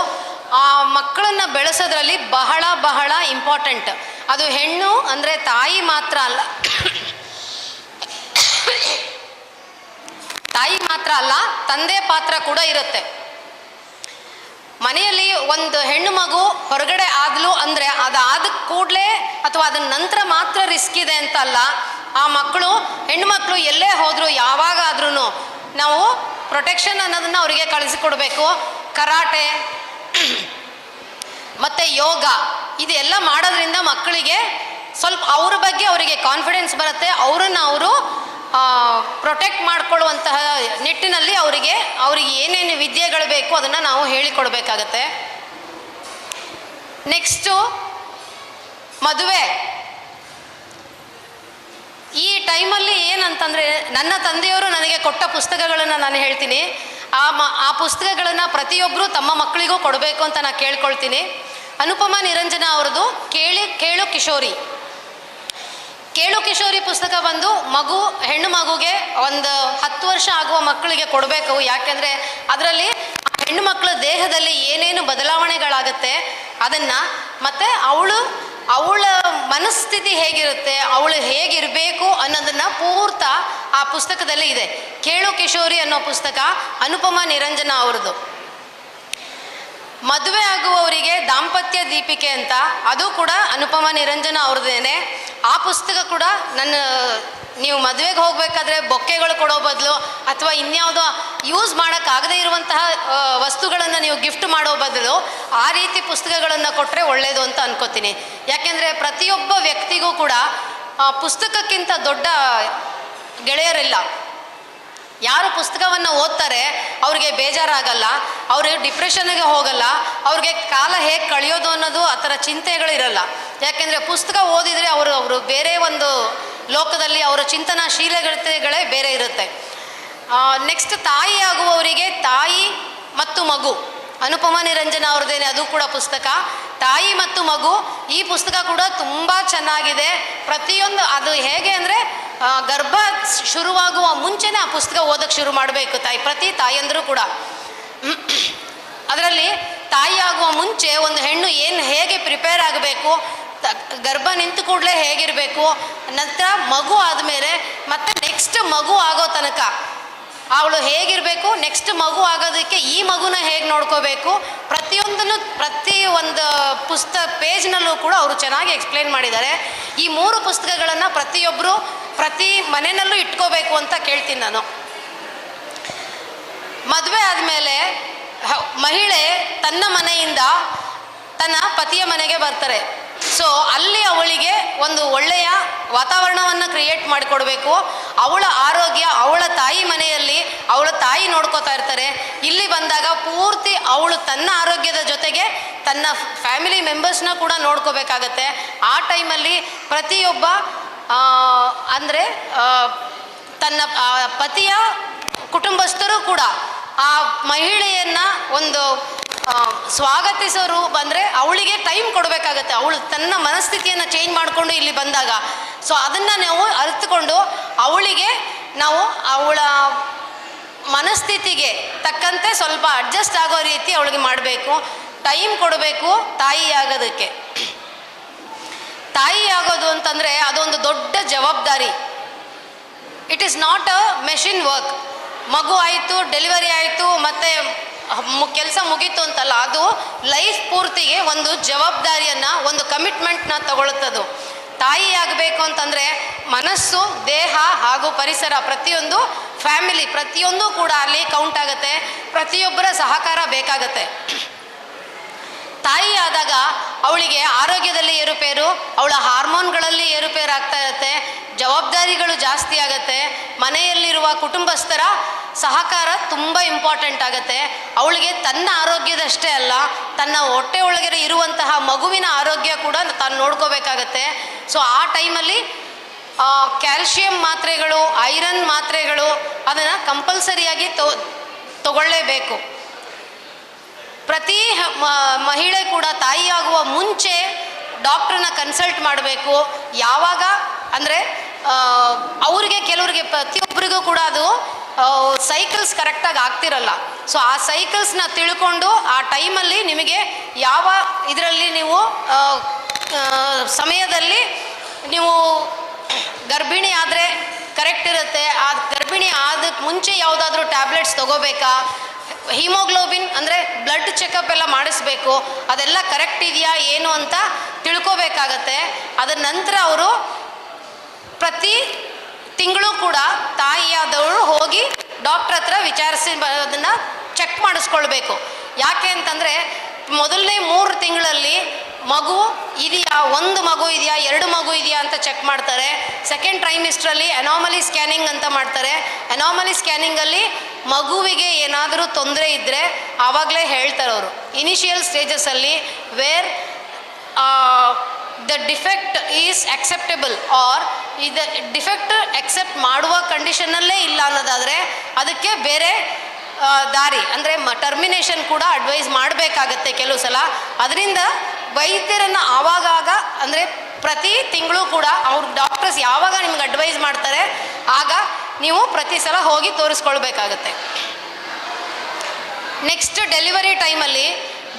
ಆ ಮಕ್ಕಳನ್ನು ಬೆಳೆಸೋದ್ರಲ್ಲಿ ಬಹಳ ಬಹಳ ಇಂಪಾರ್ಟೆಂಟ್ ಅದು ಹೆಣ್ಣು ಅಂದರೆ ತಾಯಿ ಮಾತ್ರ ಅಲ್ಲ. ತಾಯಿ ಮಾತ್ರ ಅಲ್ಲ, ತಂದೆ ಪಾತ್ರ ಕೂಡ ಇರುತ್ತೆ. ಒಂದು ಹೆಣ್ಣು ಮಗು ಹೊರಗಡೆ ಆದ್ಲು ಅಂದರೆ ಅದಾದ ಕೂಡಲೇ ಅಥವಾ ಅದನ್ನ ನಂತರ ಮಾತ್ರ ರಿಸ್ಕ್ ಇದೆ ಅಂತ ಅಲ್ಲ ಆ ಮಕ್ಕಳು ಹೆಣ್ಮಕ್ಳು ಎಲ್ಲೇ ಹೋದ್ರು ಯಾವಾಗಾದ್ರೂ ನಾವು ಪ್ರೊಟೆಕ್ಷನ್ ಅನ್ನೋದನ್ನ ಅವರಿಗೆ ಕಳಿಸಿಕೊಡ್ಬೇಕು. ಕರಾಟೆ, ಮತ್ತು ಯೋಗ, ಇದೆಲ್ಲ ಮಾಡೋದ್ರಿಂದ ಮಕ್ಕಳಿಗೆ ಸ್ವಲ್ಪ ಅವ್ರ ಬಗ್ಗೆ ಅವರಿಗೆ ಕಾನ್ಫಿಡೆನ್ಸ್ ಬರುತ್ತೆ. ಅವರನ್ನು ಅವರು ಪ್ರೊಟೆಕ್ಟ್ ಮಾಡ್ಕೊಳ್ಳುವಂತಹ ನಿಟ್ಟಿನಲ್ಲಿ ಅವರಿಗೆ ಅವರಿಗೆ ಏನೇನು ವಿದ್ಯೆಗಳು ಬೇಕು ಅದನ್ನು ನಾವು ಹೇಳಿಕೊಡ್ಬೇಕಾಗತ್ತೆ. ನೆಕ್ಸ್ಟು ಮದುವೆ. ಈ ಟೈಮಲ್ಲಿ ಏನಂತಂದರೆ ನನ್ನ ತಂದೆಯವರು ನನಗೆ ಕೊಟ್ಟ ಪುಸ್ತಕಗಳನ್ನು ನಾನು ಹೇಳ್ತೀನಿ. ಆ ಮ, ಆ ಪುಸ್ತಕಗಳನ್ನು ಪ್ರತಿಯೊಬ್ಬರು ತಮ್ಮ ಮಕ್ಕಳಿಗೂ ಕೊಡಬೇಕು ಅಂತ ನಾನು ಕೇಳ್ಕೊಳ್ತೀನಿ. ಅನುಪಮ ನಿರಂಜನ ಅವ್ರದ್ದು ಕೇಳಿ, ಕೇಳು ಕಿಶೋರಿ. ಕೇಳು ಕಿಶೋರಿ ಪುಸ್ತಕ ಬಂದು ಮಗು, ಹೆಣ್ಣು ಮಗುಗೆ ಒಂದು ಹತ್ತು ವರ್ಷ ಆಗುವ ಮಕ್ಕಳಿಗೆ ಕೊಡಬೇಕು. ಯಾಕೆಂದರೆ ಅದರಲ್ಲಿ ಹೆಣ್ಣು ಮಕ್ಕಳ ದೇಹದಲ್ಲಿ ಏನೇನು ಬದಲಾವಣೆಗಳಾಗುತ್ತೆ ಅದನ್ನು ಮತ್ತು ಅವಳು, ಅವಳ ಮನಸ್ಥಿತಿ ಹೇಗಿರುತ್ತೆ, ಅವಳು ಹೇಗಿರಬೇಕು ಅನ್ನೋದನ್ನ ಪೂರ್ತ ಆ ಪುಸ್ತಕದಲ್ಲಿ ಇದೆ. ಕೇಳು ಕಿಶೋರಿ ಅನ್ನೋ ಪುಸ್ತಕ ಅನುಪಮ ನಿರಂಜನ ಅವ್ರದ್ದು. ಮದುವೆ ಆಗುವವರಿಗೆ ದಾಂಪತ್ಯ ದೀಪಿಕೆ ಅಂತ, ಅದು ಕೂಡ ಅನುಪಮ ನಿರಂಜನ ಅವ್ರದ್ದೇನೆ. ಆ ಪುಸ್ತಕ ಕೂಡ ನನ್ನ, ನೀವು ಮದುವೆಗೆ ಹೋಗಬೇಕಾದ್ರೆ ಬೊಕ್ಕೆಗಳು ಕೊಡೋ ಬದಲು ಅಥವಾ ಇನ್ಯಾವುದೋ ಯೂಸ್ ಮಾಡೋಕ್ಕಾಗದೇ ಇರುವಂತಹ ವಸ್ತುಗಳನ್ನು ನೀವು ಗಿಫ್ಟ್ ಮಾಡೋ ಬದಲು ಆ ರೀತಿ ಪುಸ್ತಕಗಳನ್ನು ಕೊಟ್ಟರೆ ಒಳ್ಳೆಯದು ಅಂತ ಅನ್ಕೋತೀನಿ. ಯಾಕೆಂದರೆ ಪ್ರತಿಯೊಬ್ಬ ವ್ಯಕ್ತಿಗೂ ಕೂಡ ಪುಸ್ತಕಕ್ಕಿಂತ ದೊಡ್ಡ ಗೆಳೆಯರಿಲ್ಲ. ಯಾರು ಪುಸ್ತಕವನ್ನು ಓದ್ತಾರೆ, ಅವ್ರಿಗೆ ಬೇಜಾರಾಗಲ್ಲ, ಅವರು ಡಿಪ್ರೆಷನ್ಗೆ ಹೋಗಲ್ಲ, ಅವ್ರಿಗೆ ಕಾಲ ಹೇಗೆ ಕಳೆಯೋದು ಅನ್ನೋದು ಆ ಥರ ಚಿಂತೆಗಳಿರಲ್ಲ. ಯಾಕೆಂದರೆ ಪುಸ್ತಕ ಓದಿದರೆ ಅವರು ಅವರು ಬೇರೆ ಒಂದು ಲೋಕದಲ್ಲಿ ಅವರ ಚಿಂತನಾ ಶೀಲಗಳತೆಗಳೇ ಬೇರೆ ಇರುತ್ತೆ. ನೆಕ್ಸ್ಟ್ ತಾಯಿ ಆಗುವವರಿಗೆ ತಾಯಿ ಮತ್ತು ಮಗು. ಅನುಪಮ ನಿರಂಜನ ಅವ್ರದ್ದೇನೆ, ಅದು ಕೂಡ ಪುಸ್ತಕ. ತಾಯಿ ಮತ್ತು ಮಗು, ಈ ಪುಸ್ತಕ ಕೂಡ ತುಂಬ ಚೆನ್ನಾಗಿದೆ. ಪ್ರತಿಯೊಂದು, ಅದು ಹೇಗೆ ಅಂದರೆ ಗರ್ಭ ಶುರುವಾಗುವ ಮುಂಚೆನೇ ಆ ಪುಸ್ತಕ ಓದಕ್ಕೆ ಶುರು ಮಾಡಬೇಕು. ತಾಯಿ, ಪ್ರತಿ ತಾಯಂದರೂ ಕೂಡ. ಅದರಲ್ಲಿ ತಾಯಿಯಾಗುವ ಮುಂಚೆ ಒಂದು ಹೆಣ್ಣು ಏನು ಹೇಗೆ ಪ್ರಿಪೇರ್ ಆಗಬೇಕು ಗರ್ಭ ನಿಂತು ಕೂಡಲೇ ಹೇಗಿರಬೇಕು, ನಂತರ ಮಗು ಆದಮೇಲೆ ಮತ್ತೆ ನೆಕ್ಸ್ಟ್ ಮಗು ಆಗೋ ತನಕ ಅವಳು ಹೇಗಿರಬೇಕು ನೆಕ್ಸ್ಟ್ ಮಗು ಆಗೋದಕ್ಕೆ ಈ ಮಗುನ ಹೇಗೆ ನೋಡ್ಕೋಬೇಕು, ಪ್ರತಿಯೊಂದನ್ನು, ಪ್ರತಿ ಒಂದು ಪುಸ್ತಕ ಪೇಜ್ನಲ್ಲೂ ಕೂಡ ಅವರು ಚೆನ್ನಾಗಿ ಎಕ್ಸ್ಪ್ಲೇನ್ ಮಾಡಿದ್ದಾರೆ. ಈ ಮೂರು ಪುಸ್ತಕಗಳನ್ನು ಪ್ರತಿಯೊಬ್ಬರು ಪ್ರತಿ ಮನೆಯಲ್ಲೂ ಇಟ್ಕೋಬೇಕು ಅಂತ ಕೇಳ್ತೀನಿ ನಾನು. ಮದುವೆ ಆದಮೇಲೆ ಮಹಿಳೆ ತನ್ನ ಮನೆಯಿಂದ ತನ್ನ ಪತಿಯ ಮನೆಗೆ ಬರ್ತಾರೆ. ಸೊ ಅಲ್ಲಿ ಅವಳಿಗೆ ಒಂದು ಒಳ್ಳೆಯ ವಾತಾವರಣವನ್ನು ಕ್ರಿಯೇಟ್ ಮಾಡಿಕೊಡ್ಬೇಕು. ಅವಳ ಆರೋಗ್ಯ, ಅವಳ ತಾಯಿ ಮನೆಯಲ್ಲಿ ಅವಳ ತಾಯಿ ನೋಡ್ಕೋತಾ ಇರ್ತಾರೆ. ಇಲ್ಲಿ ಬಂದಾಗ ಪೂರ್ತಿ ಅವಳು ತನ್ನ ಆರೋಗ್ಯದ ಜೊತೆಗೆ ತನ್ನ ಫ್ಯಾಮಿಲಿ ಮೆಂಬರ್ಸ್ನ ಕೂಡ ನೋಡ್ಕೋಬೇಕಾಗತ್ತೆ. ಆ ಟೈಮಲ್ಲಿ ಪ್ರತಿಯೊಬ್ಬ ಅಂದರೆ ತನ್ನ ಪತಿಯ ಕುಟುಂಬಸ್ಥರು ಕೂಡ ಆ ಮಹಿಳೆಯನ್ನು ಒಂದು ಸ್ವಾಗತಿಸೋರು ಬಂದರೆ ಅವಳಿಗೆ ಟೈಮ್ ಕೊಡಬೇಕಾಗತ್ತೆ. ಅವಳು ತನ್ನ ಮನಸ್ಥಿತಿಯನ್ನು ಚೇಂಜ್ ಮಾಡಿಕೊಂಡು ಇಲ್ಲಿ ಬಂದಾಗ. ಸೊ ಅದನ್ನು ನಾವು ಅರಿತುಕೊಂಡು ಅವಳಿಗೆ ನಾವು ಅವಳ ಮನಸ್ಥಿತಿಗೆ ತಕ್ಕಂತೆ ಸ್ವಲ್ಪ ಅಡ್ಜಸ್ಟ್ ಆಗೋ ರೀತಿ ಅವಳಿಗೆ ಮಾಡಬೇಕು. ಟೈಮ್ ಕೊಡಬೇಕು ತಾಯಿ ಆಗೋದಕ್ಕೆ. ತಾಯಿ ಆಗೋದು ಅಂತಂದರೆ ಅದೊಂದು ದೊಡ್ಡ ಜವಾಬ್ದಾರಿ. It is not a machine work ಮಗು ಆಯಿತು ಡೆಲಿವರಿ ಆಯಿತು, ಮತ್ತು ಕೆಲಸ ಮುಗೀತು ಅಂತಲ್ಲ, ಅದು ಲೈಫ್ ಪೂರ್ತಿಗೆ ಒಂದು ಜವಾಬ್ದಾರಿಯನ್ನು, ಒಂದು ಕಮಿಟ್ಮೆಂಟ್ನ ತಗೊಳುತ್ತದು ತಾಯಿ ಆಗಬೇಕು ಅಂತಂದರೆ ಮನಸ್ಸು, ದೇಹ ಹಾಗೂ ಪರಿಸರ ಪ್ರತಿಯೊಂದು ಫ್ಯಾಮಿಲಿ ಪ್ರತಿಯೊಂದು ಕೂಡ ಅಲ್ಲಿ ಕೌಂಟ್ ಆಗುತ್ತೆ. ಪ್ರತಿಯೊಬ್ಬರ ಸಹಕಾರ ಬೇಕಾಗತ್ತೆ. ತಾಯಿ ಆದಾಗ ಅವಳಿಗೆ ಆರೋಗ್ಯದಲ್ಲಿ ಏರುಪೇರು, ಅವಳ ಹಾರ್ಮೋನ್ಗಳಲ್ಲಿ ಏರುಪೇರು ಆಗ್ತಾ ಇರುತ್ತೆ, ಜವಾಬ್ದಾರಿಗಳು ಜಾಸ್ತಿ ಆಗುತ್ತೆ, ಮನೆಯಲ್ಲಿರುವ ಕುಟುಂಬಸ್ಥರ ಸಹಕಾರ ತುಂಬ ಇಂಪಾರ್ಟೆಂಟ್ ಆಗುತ್ತೆ. ಅವಳಿಗೆ ತನ್ನ ಆರೋಗ್ಯದಷ್ಟೇ ಅಲ್ಲ, ತನ್ನ ಹೊಟ್ಟೆ ಒಳಗೆ ಇರುವಂತಹ ಮಗುವಿನ ಆರೋಗ್ಯ ಕೂಡ ತಾನು ನೋಡ್ಕೋಬೇಕಾಗತ್ತೆ. ಸೊ ಆ ಟೈಮಲ್ಲಿ ಕ್ಯಾಲ್ಶಿಯಂ ಮಾತ್ರೆಗಳು, ಐರನ್ ಮಾತ್ರೆಗಳು ಅದನ್ನು ಕಂಪಲ್ಸರಿಯಾಗಿ ತೊ, ತಗೊಳ್ಳೇಬೇಕು. ಪ್ರತಿ ಹ- ಮ- ಮಹಿಳೆ ಕೂಡ ತಾಯಿಯಾಗುವ ಮುಂಚೆ ಡಾಕ್ಟ್ರನ್ನ ಕನ್ಸಲ್ಟ್ ಮಾಡಬೇಕು. ಯಾವಾಗ? ಅಂದರೆ ಅವ್ರಿಗೆ ಕೆಲವ್ರಿಗೆ ಪ್ರತಿಯೊಬ್ಬರಿಗೂ ಕೂಡ ಅದು ಸೈಕಲ್ಸ್ ಕರೆಕ್ಟಾಗಿ ಆಗ್ತಿರಲ್ಲ. ಸೊ ಆ ಸೈಕಲ್ಸ್ನ ತಿಳ್ಕೊಂಡು ಆ ಟೈಮಲ್ಲಿ ನಿಮಗೆ ಯಾವ ಇದರಲ್ಲಿ ನೀವು ಸಮಯದಲ್ಲಿ ನೀವು ಗರ್ಭಿಣಿ ಆದರೆ ಕರೆಕ್ಟ್ ಇರುತ್ತೆ. ಆ ಗರ್ಭಿಣಿ ಆದಕ್ಕೆ ಮುಂಚೆ ಯಾವುದಾದ್ರೂ ಟ್ಯಾಬ್ಲೆಟ್ಸ್ ತಗೋಬೇಕಾ? ಹಿಮೋಗ್ಲೋಬಿನ್ ಅಂದರೆ ಬ್ಲಡ್ ಚೆಕಪ್ ಎಲ್ಲ ಮಾಡಿಸ್ಬೇಕು. ಅದೆಲ್ಲ ಕರೆಕ್ಟ್ ಇದೆಯಾ, ಏನು ಅಂತ ತಿಳ್ಕೊಬೇಕಾಗತ್ತೆ. ಅದರ ನಂತರ ಅವರು ಪ್ರತಿ ತಿಂಗಳು ಕೂಡ ತಾಯಿಯಾದವರು ಹೋಗಿ ಡಾಕ್ಟ್ರ್ ಹತ್ರ ವಿಚಾರಿಸಿ ಅದನ್ನು ಚೆಕ್ ಮಾಡಿಸ್ಕೊಳ್ಬೇಕು. ಯಾಕೆ ಅಂತಂದರೆ ಮೊದಲನೇ ಮೂರು ತಿಂಗಳಲ್ಲಿ ಮಗು ಇದೆಯಾ, ಒಂದು ಮಗು ಇದೆಯಾ, ಎರಡು ಮಗು ಇದೆಯಾ ಅಂತ ಚೆಕ್ ಮಾಡ್ತಾರೆ. ಸೆಕೆಂಡ್ ಟ್ರೈಮಿಸ್ಟ್ರಲ್ಲಿ ಅನಾಮಲಿ ಸ್ಕ್ಯಾನಿಂಗ್ ಅಂತ ಮಾಡ್ತಾರೆ. ಅನಾಮಲಿ ಸ್ಕ್ಯಾನಿಂಗಲ್ಲಿ ಮಗುವಿಗೆ ಏನಾದರೂ ತೊಂದರೆ ಇದ್ದರೆ ಆವಾಗಲೇ ಹೇಳ್ತಾರೆ ಅವರು. Initial ಸ್ಟೇಜಸಲ್ಲಿ where the defect is acceptable or ಇದು ಡಿಫೆಕ್ಟ್ ಅಕ್ಸೆಪ್ಟ್ ಮಾಡುವ ಕಂಡೀಷನಲ್ಲೇ ಇಲ್ಲ ಅನ್ನೋದಾದರೆ ಅದಕ್ಕೆ ಬೇರೆ ದಾರಿ, ಅಂದರೆ ಮ ಟರ್ಮಿನೇಷನ್ ಕೂಡ ಅಡ್ವೈಸ್ ಮಾಡಬೇಕಾಗತ್ತೆ ಕೆಲವು ಸಲ. ಅದರಿಂದ ವೈದ್ಯರನ್ನು ಆವಾಗಾಗ, ಅಂದರೆ ಪ್ರತಿ ತಿಂಗಳು ಕೂಡ ಅವ್ರ ಡಾಕ್ಟರ್ಸ್ ಯಾವಾಗ ನಿಮ್ಗೆ ಅಡ್ವೈಸ್ ಮಾಡ್ತಾರೆ, ಆಗ ನೀವು ಪ್ರತಿ ಸಲ ಹೋಗಿ ತೋರಿಸ್ಕೊಳ್ಬೇಕಾಗತ್ತೆ. ನೆಕ್ಸ್ಟ್ ಡೆಲಿವರಿ ಟೈಮಲ್ಲಿ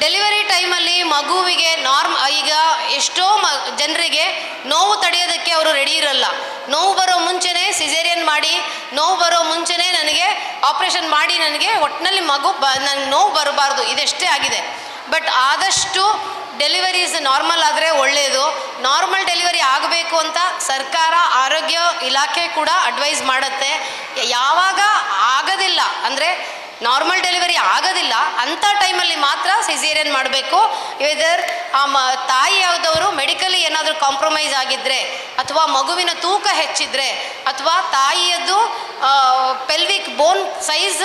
ಡೆಲಿವರಿ ಟೈಮಲ್ಲಿ ಮಗುವಿಗೆ ನಾರ್ಮ್ ಈಗ ಎಷ್ಟೋ ಮ, ಜನರಿಗೆ ನೋವು ತಡೆಯೋದಕ್ಕೆ ಅವರು ರೆಡಿ ಇರಲ್ಲ. ನೋವು ಬರೋ ಮುಂಚೆನೇ ಸಿಜೇರಿಯನ್ ಮಾಡಿ, ನೋವು ಬರೋ ಮುಂಚೆನೇ ನನಗೆ ಆಪ್ರೇಷನ್ ಮಾಡಿ, ನನಗೆ ಒಟ್ಟಿನಲ್ಲಿ ಮಗು ಬ ನನಗೆ ನೋವು ಬರಬಾರ್ದು, ಇದೆಷ್ಟೇ ಆಗಿದೆ. ಬಟ್ ಆದಷ್ಟು ಡೆಲಿವರೀಸ್ ನಾರ್ಮಲ್ ಆದರೆ ಒಳ್ಳೆಯದು ನಾರ್ಮಲ್ ಆಗಬೇಕು ಅಂತ ಸರ್ಕಾರ ಆರೋಗ್ಯ ಇಲಾಖೆ ಕೂಡ ಅಡ್ವೈಸ್ ಮಾಡುತ್ತೆ. ಯಾವಾಗ ಆಗೋದಿಲ್ಲ, ಅಂದರೆ ನಾರ್ಮಲ್ ಡೆಲಿವರಿ ಆಗೋದಿಲ್ಲ, ಅಂಥ ಟೈಮಲ್ಲಿ ಮಾತ್ರ ಸಿಸೇರಿಯನ್ ಮಾಡಬೇಕು. ವೆದರ್ ಆ ಮ ತಾಯಿಯಾದವರು ಮೆಡಿಕಲಿ ಏನಾದರೂ ಕಾಂಪ್ರಮೈಸ್ ಆಗಿದ್ದರೆ ಅಥವಾ ಮಗುವಿನ ತೂಕ ಹೆಚ್ಚಿದ್ರೆ, ಅಥವಾ ತಾಯಿಯದ್ದು ಪೆಲ್ವಿಕ್ ಬೋನ್ ಸೈಜ್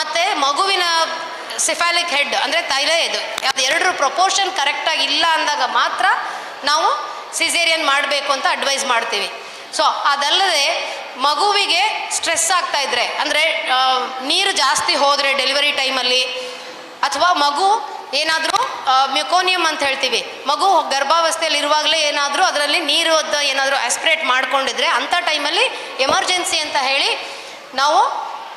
ಮತ್ತು ಮಗುವಿನ ಸಿಫಾಲಿಕ್ ಹೆಡ್ ಅಂದರೆ ತೈಲ ಇದು ಅದು ಎರಡರ ಪ್ರಪೋರ್ಷನ್ ಕರೆಕ್ಟಾಗಿ ಇಲ್ಲ ಅಂದಾಗ ಮಾತ್ರ ನಾವು ಸಿಸೇರಿಯನ್ ಮಾಡಬೇಕು ಅಂತ ಅಡ್ವೈಸ್ ಮಾಡ್ತೀವಿ. ಸೊ ಅದಲ್ಲದೆ ಮಗುವಿಗೆ ಸ್ಟ್ರೆಸ್ ಆಗ್ತಾ ಇದ್ರೆ, ಅಂದರೆ ನೀರು ಜಾಸ್ತಿ ಹೋದರೆ ಡೆಲಿವರಿ ಟೈಮಲ್ಲಿ ಅಥವಾ ಮಗು ಏನಾದರೂ ಮ್ಯುಕೋನಿಯಂ ಅಂತ ಹೇಳ್ತೀವಿ, ಮಗು ಗರ್ಭಾವಸ್ಥೆಯಲ್ಲಿ ಇರುವಾಗಲೇ ಏನಾದರೂ ಅದರಲ್ಲಿ ನೀರು ಏನಾದರೂ ಆಸ್ಪಿರೇಟ್ ಮಾಡ್ಕೊಂಡಿದ್ರೆ ಅಂಥ ಟೈಮಲ್ಲಿ ಎಮರ್ಜೆನ್ಸಿ ಅಂತ ಹೇಳಿ ನಾವು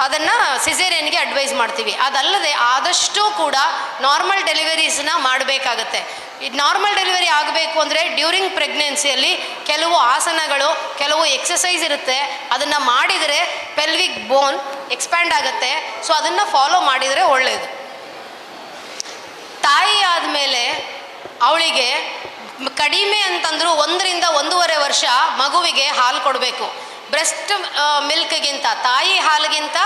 ಅದನ್ನು ಸಿಸೇರಿಯನ್ಗೆ ಅಡ್ವೈಸ್ ಮಾಡ್ತೀವಿ. ಅದಲ್ಲದೆ ಆದಷ್ಟು ಕೂಡ ನಾರ್ಮಲ್ ಡೆಲಿವರೀಸ್ನ ಮಾಡಬೇಕಾಗತ್ತೆ. ಈ ನಾರ್ಮಲ್ ಡೆಲಿವರಿ ಆಗಬೇಕು ಅಂದರೆ ಡ್ಯೂರಿಂಗ್ ಪ್ರೆಗ್ನೆನ್ಸಿಯಲ್ಲಿ ಕೆಲವು ಆಸನಗಳು, ಕೆಲವು ಎಕ್ಸಸೈಸ್ ಇರುತ್ತೆ. ಅದನ್ನು ಮಾಡಿದರೆ ಪೆಲ್ವಿಕ್ ಬೋನ್ ಎಕ್ಸ್ಪ್ಯಾಂಡ್ ಆಗುತ್ತೆ. ಸೊ ಅದನ್ನು ಫಾಲೋ ಮಾಡಿದರೆ ಒಳ್ಳೆಯದು ತಾಯಿ ಆದಮೇಲೆ ಅವಳಿಗೆ ಕಡಿಮೆ ಅಂತಂದರೂ ಒಂದರಿಂದ ಒಂದೂವರೆ ವರ್ಷ ಮಗುವಿಗೆ ಹಾಲು ಕೊಡಬೇಕು. ಬ್ರೆಸ್ಟ್ ಮಿಲ್ಕ್ಗಿಂತ, ತಾಯಿ ಹಾಲಿಗಿಂತ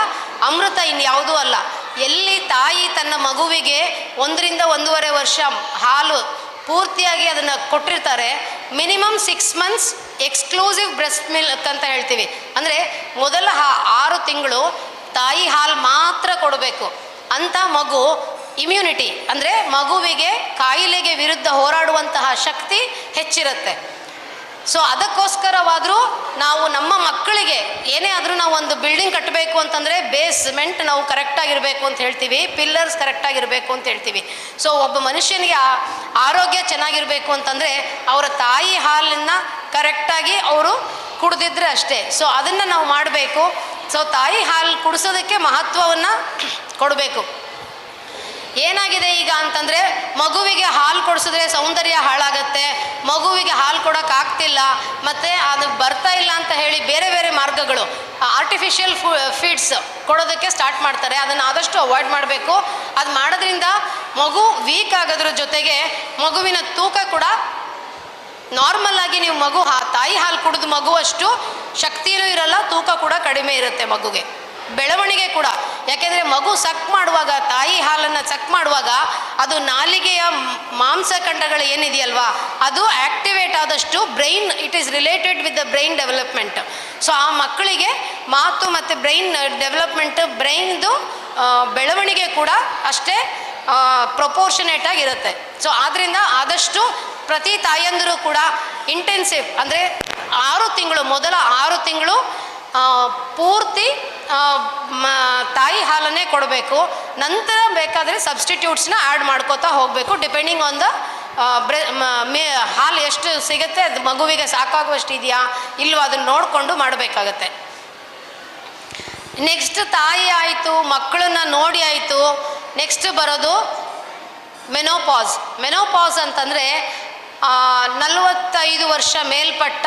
ಅಮೃತ ಇನ್ಯಾವುದೂ ಅಲ್ಲ. ಎಲ್ಲಿ ತಾಯಿ ತನ್ನ ಮಗುವಿಗೆ ಒಂದರಿಂದ ಒಂದೂವರೆ ವರ್ಷ ಹಾಲು ಪೂರ್ತಿಯಾಗಿ ಅದನ್ನು ಕೊಟ್ಟಿರ್ತಾರೆ, minimum six months exclusive breast milk ಅಂತ ಹೇಳ್ತೀವಿ. ಅಂದರೆ ಮೊದಲ ಆರು ತಿಂಗಳು ತಾಯಿ ಹಾಲು ಮಾತ್ರ ಕೊಡಬೇಕು. ಅಂಥ ಮಗು ಇಮ್ಯುನಿಟಿ ಅಂದರೆ ಮಗುವಿಗೆ ಕಾಯಿಲೆಗೆ ವಿರುದ್ಧ ಹೋರಾಡುವಂತಹ ಶಕ್ತಿ ಹೆಚ್ಚಿರುತ್ತೆ. ಸೊ ಅದಕ್ಕೋಸ್ಕರವಾದರೂ ನಾವು ನಮ್ಮ ಮಕ್ಕಳಿಗೆ ಏನೇ ಆದರೂ ನಾವು ಒಂದು ಬಿಲ್ಡಿಂಗ್ ಕಟ್ಟಬೇಕು ಅಂತಂದರೆ ಬೇಸ್ಮೆಂಟ್ ನಾವು ಕರೆಕ್ಟಾಗಿರಬೇಕು ಅಂತ ಹೇಳ್ತೀವಿ ಪಿಲ್ಲರ್ಸ್ ಕರೆಕ್ಟಾಗಿರಬೇಕು ಅಂತ ಹೇಳ್ತೀವಿ. ಸೊ ಒಬ್ಬ ಮನುಷ್ಯನಿಗೆ ಆರೋಗ್ಯ ಚೆನ್ನಾಗಿರಬೇಕು ಅಂತಂದರೆ ಅವರ ತಾಯಿ ಹಾಲನ್ನು ಕರೆಕ್ಟಾಗಿ ಅವರು ಕುಡಿದಿದ್ರೆ ಅಷ್ಟೇ. ಸೊ ಅದನ್ನು ನಾವು ಮಾಡಬೇಕು. ಸೊ ತಾಯಿ ಹಾಲು ಕುಡಿಸೋದಕ್ಕೆ ಮಹತ್ವವನ್ನು ಕೊಡಬೇಕು. ಏನಾಗಿದೆ ಈಗ ಅಂತಂದರೆ ಮಗುವಿಗೆ ಹಾಲು ಕೊಡಿಸಿದ್ರೆ ಸೌಂದರ್ಯ ಹಾಳಾಗತ್ತೆ, ಮಗುವಿಗೆ ಹಾಲು ಕೊಡೋಕೆ ಆಗ್ತಿಲ್ಲ, ಮತ್ತು ಅದು ಬರ್ತಾ ಇಲ್ಲ ಅಂತ ಹೇಳಿ ಬೇರೆ ಬೇರೆ ಮಾರ್ಗಗಳು ಆರ್ಟಿಫಿಷಿಯಲ್ ಫು ಫೀಡ್ಸ್ ಕೊಡೋದಕ್ಕೆ ಸ್ಟಾರ್ಟ್ ಮಾಡ್ತಾರೆ, ಅದನ್ನು ಆದಷ್ಟು ಅವಾಯ್ಡ್ ಮಾಡಬೇಕು. ಅದು ಮಾಡೋದ್ರಿಂದ ಮಗು ವೀಕ್ ಆಗೋದ್ರ ಜೊತೆಗೆ ಮಗುವಿನ ತೂಕ ಕೂಡ ನಾರ್ಮಲ್ ಆಗಿ ನೀವು ಮಗು, ತಾಯಿ ಹಾಲು ಕುಡಿದು ಮಗುವಷ್ಟು ಶಕ್ತಿಯೂ ಇರಲ್ಲ, ತೂಕ ಕೂಡ ಕಡಿಮೆ ಇರುತ್ತೆ ಮಗುಗೆ. ಬೆಳವಣಿಗೆ ಕೂಡ. ಯಾಕೆಂದರೆ ಮಗು ಸಕ್ ಮಾಡುವಾಗ, ತಾಯಿ ಹಾಲನ್ನು ಸಕ್ ಮಾಡುವಾಗ ಅದು ನಾಲಿಗೆಯ ಮಾಂಸಖಂಡಗಳು ಏನಿದೆಯಲ್ವಾ, ಅದು ಆಕ್ಟಿವೇಟ್ ಆದಷ್ಟು brain it is related with the brain development so ಆ ಮಕ್ಕಳಿಗೆ ಮಾತು ಮತ್ತು ಬ್ರೈನ್ ಡೆವಲಪ್ಮೆಂಟ್ ಬ್ರೈನ್ದು ಬೆಳವಣಿಗೆ ಕೂಡ ಅಷ್ಟೇ ಪ್ರಪೋರ್ಷನೇಟ್ ಆಗಿರುತ್ತೆ ಸೊ ಆದ್ದರಿಂದ ಆದಷ್ಟು ಪ್ರತಿ ತಾಯಂದಿರು ಕೂಡ ಇಂಟೆನ್ಸಿವ್ ಅಂದರೆ ಆರು ತಿಂಗಳು, ಮೊದಲ ಆರು ತಿಂಗಳು ಪೂರ್ತಿ ತಾಯಿ ಹಾಲನ್ನೇ ಕೊಡಬೇಕು. ನಂತರ ಬೇಕಾದರೆ ಸಬ್ಸ್ಟಿಟ್ಯೂಟ್ಸ್ನ ಆ್ಯಡ್ ಮಾಡ್ಕೋತಾ ಹೋಗಬೇಕು. ಡಿಪೆಂಡಿಂಗ್ ಆನ್ ದ ಬ್ರೆ, ಮೇ ಹಾಲು ಎಷ್ಟು ಸಿಗುತ್ತೆ, ಅದು ಮಗುವಿಗೆ ಸಾಕಾಗುವಷ್ಟು ಇದೆಯಾ, ಇಲ್ವೋ ಅದನ್ನು ನೋಡಿಕೊಂಡು ಮಾಡಬೇಕಾಗತ್ತೆ. ನೆಕ್ಸ್ಟ್ ತಾಯಿ ಆಯಿತು ಮಕ್ಕಳನ್ನ ನೋಡಿ ಆಯಿತು. ನೆಕ್ಸ್ಟ್ ಬರೋದು ಮೆನೋಪಾಸ್ ಮೆನೋಪಾಸ್ ಅಂತಂದರೆ ನಲವತ್ತೈದು ವರ್ಷ ಮೇಲ್ಪಟ್ಟ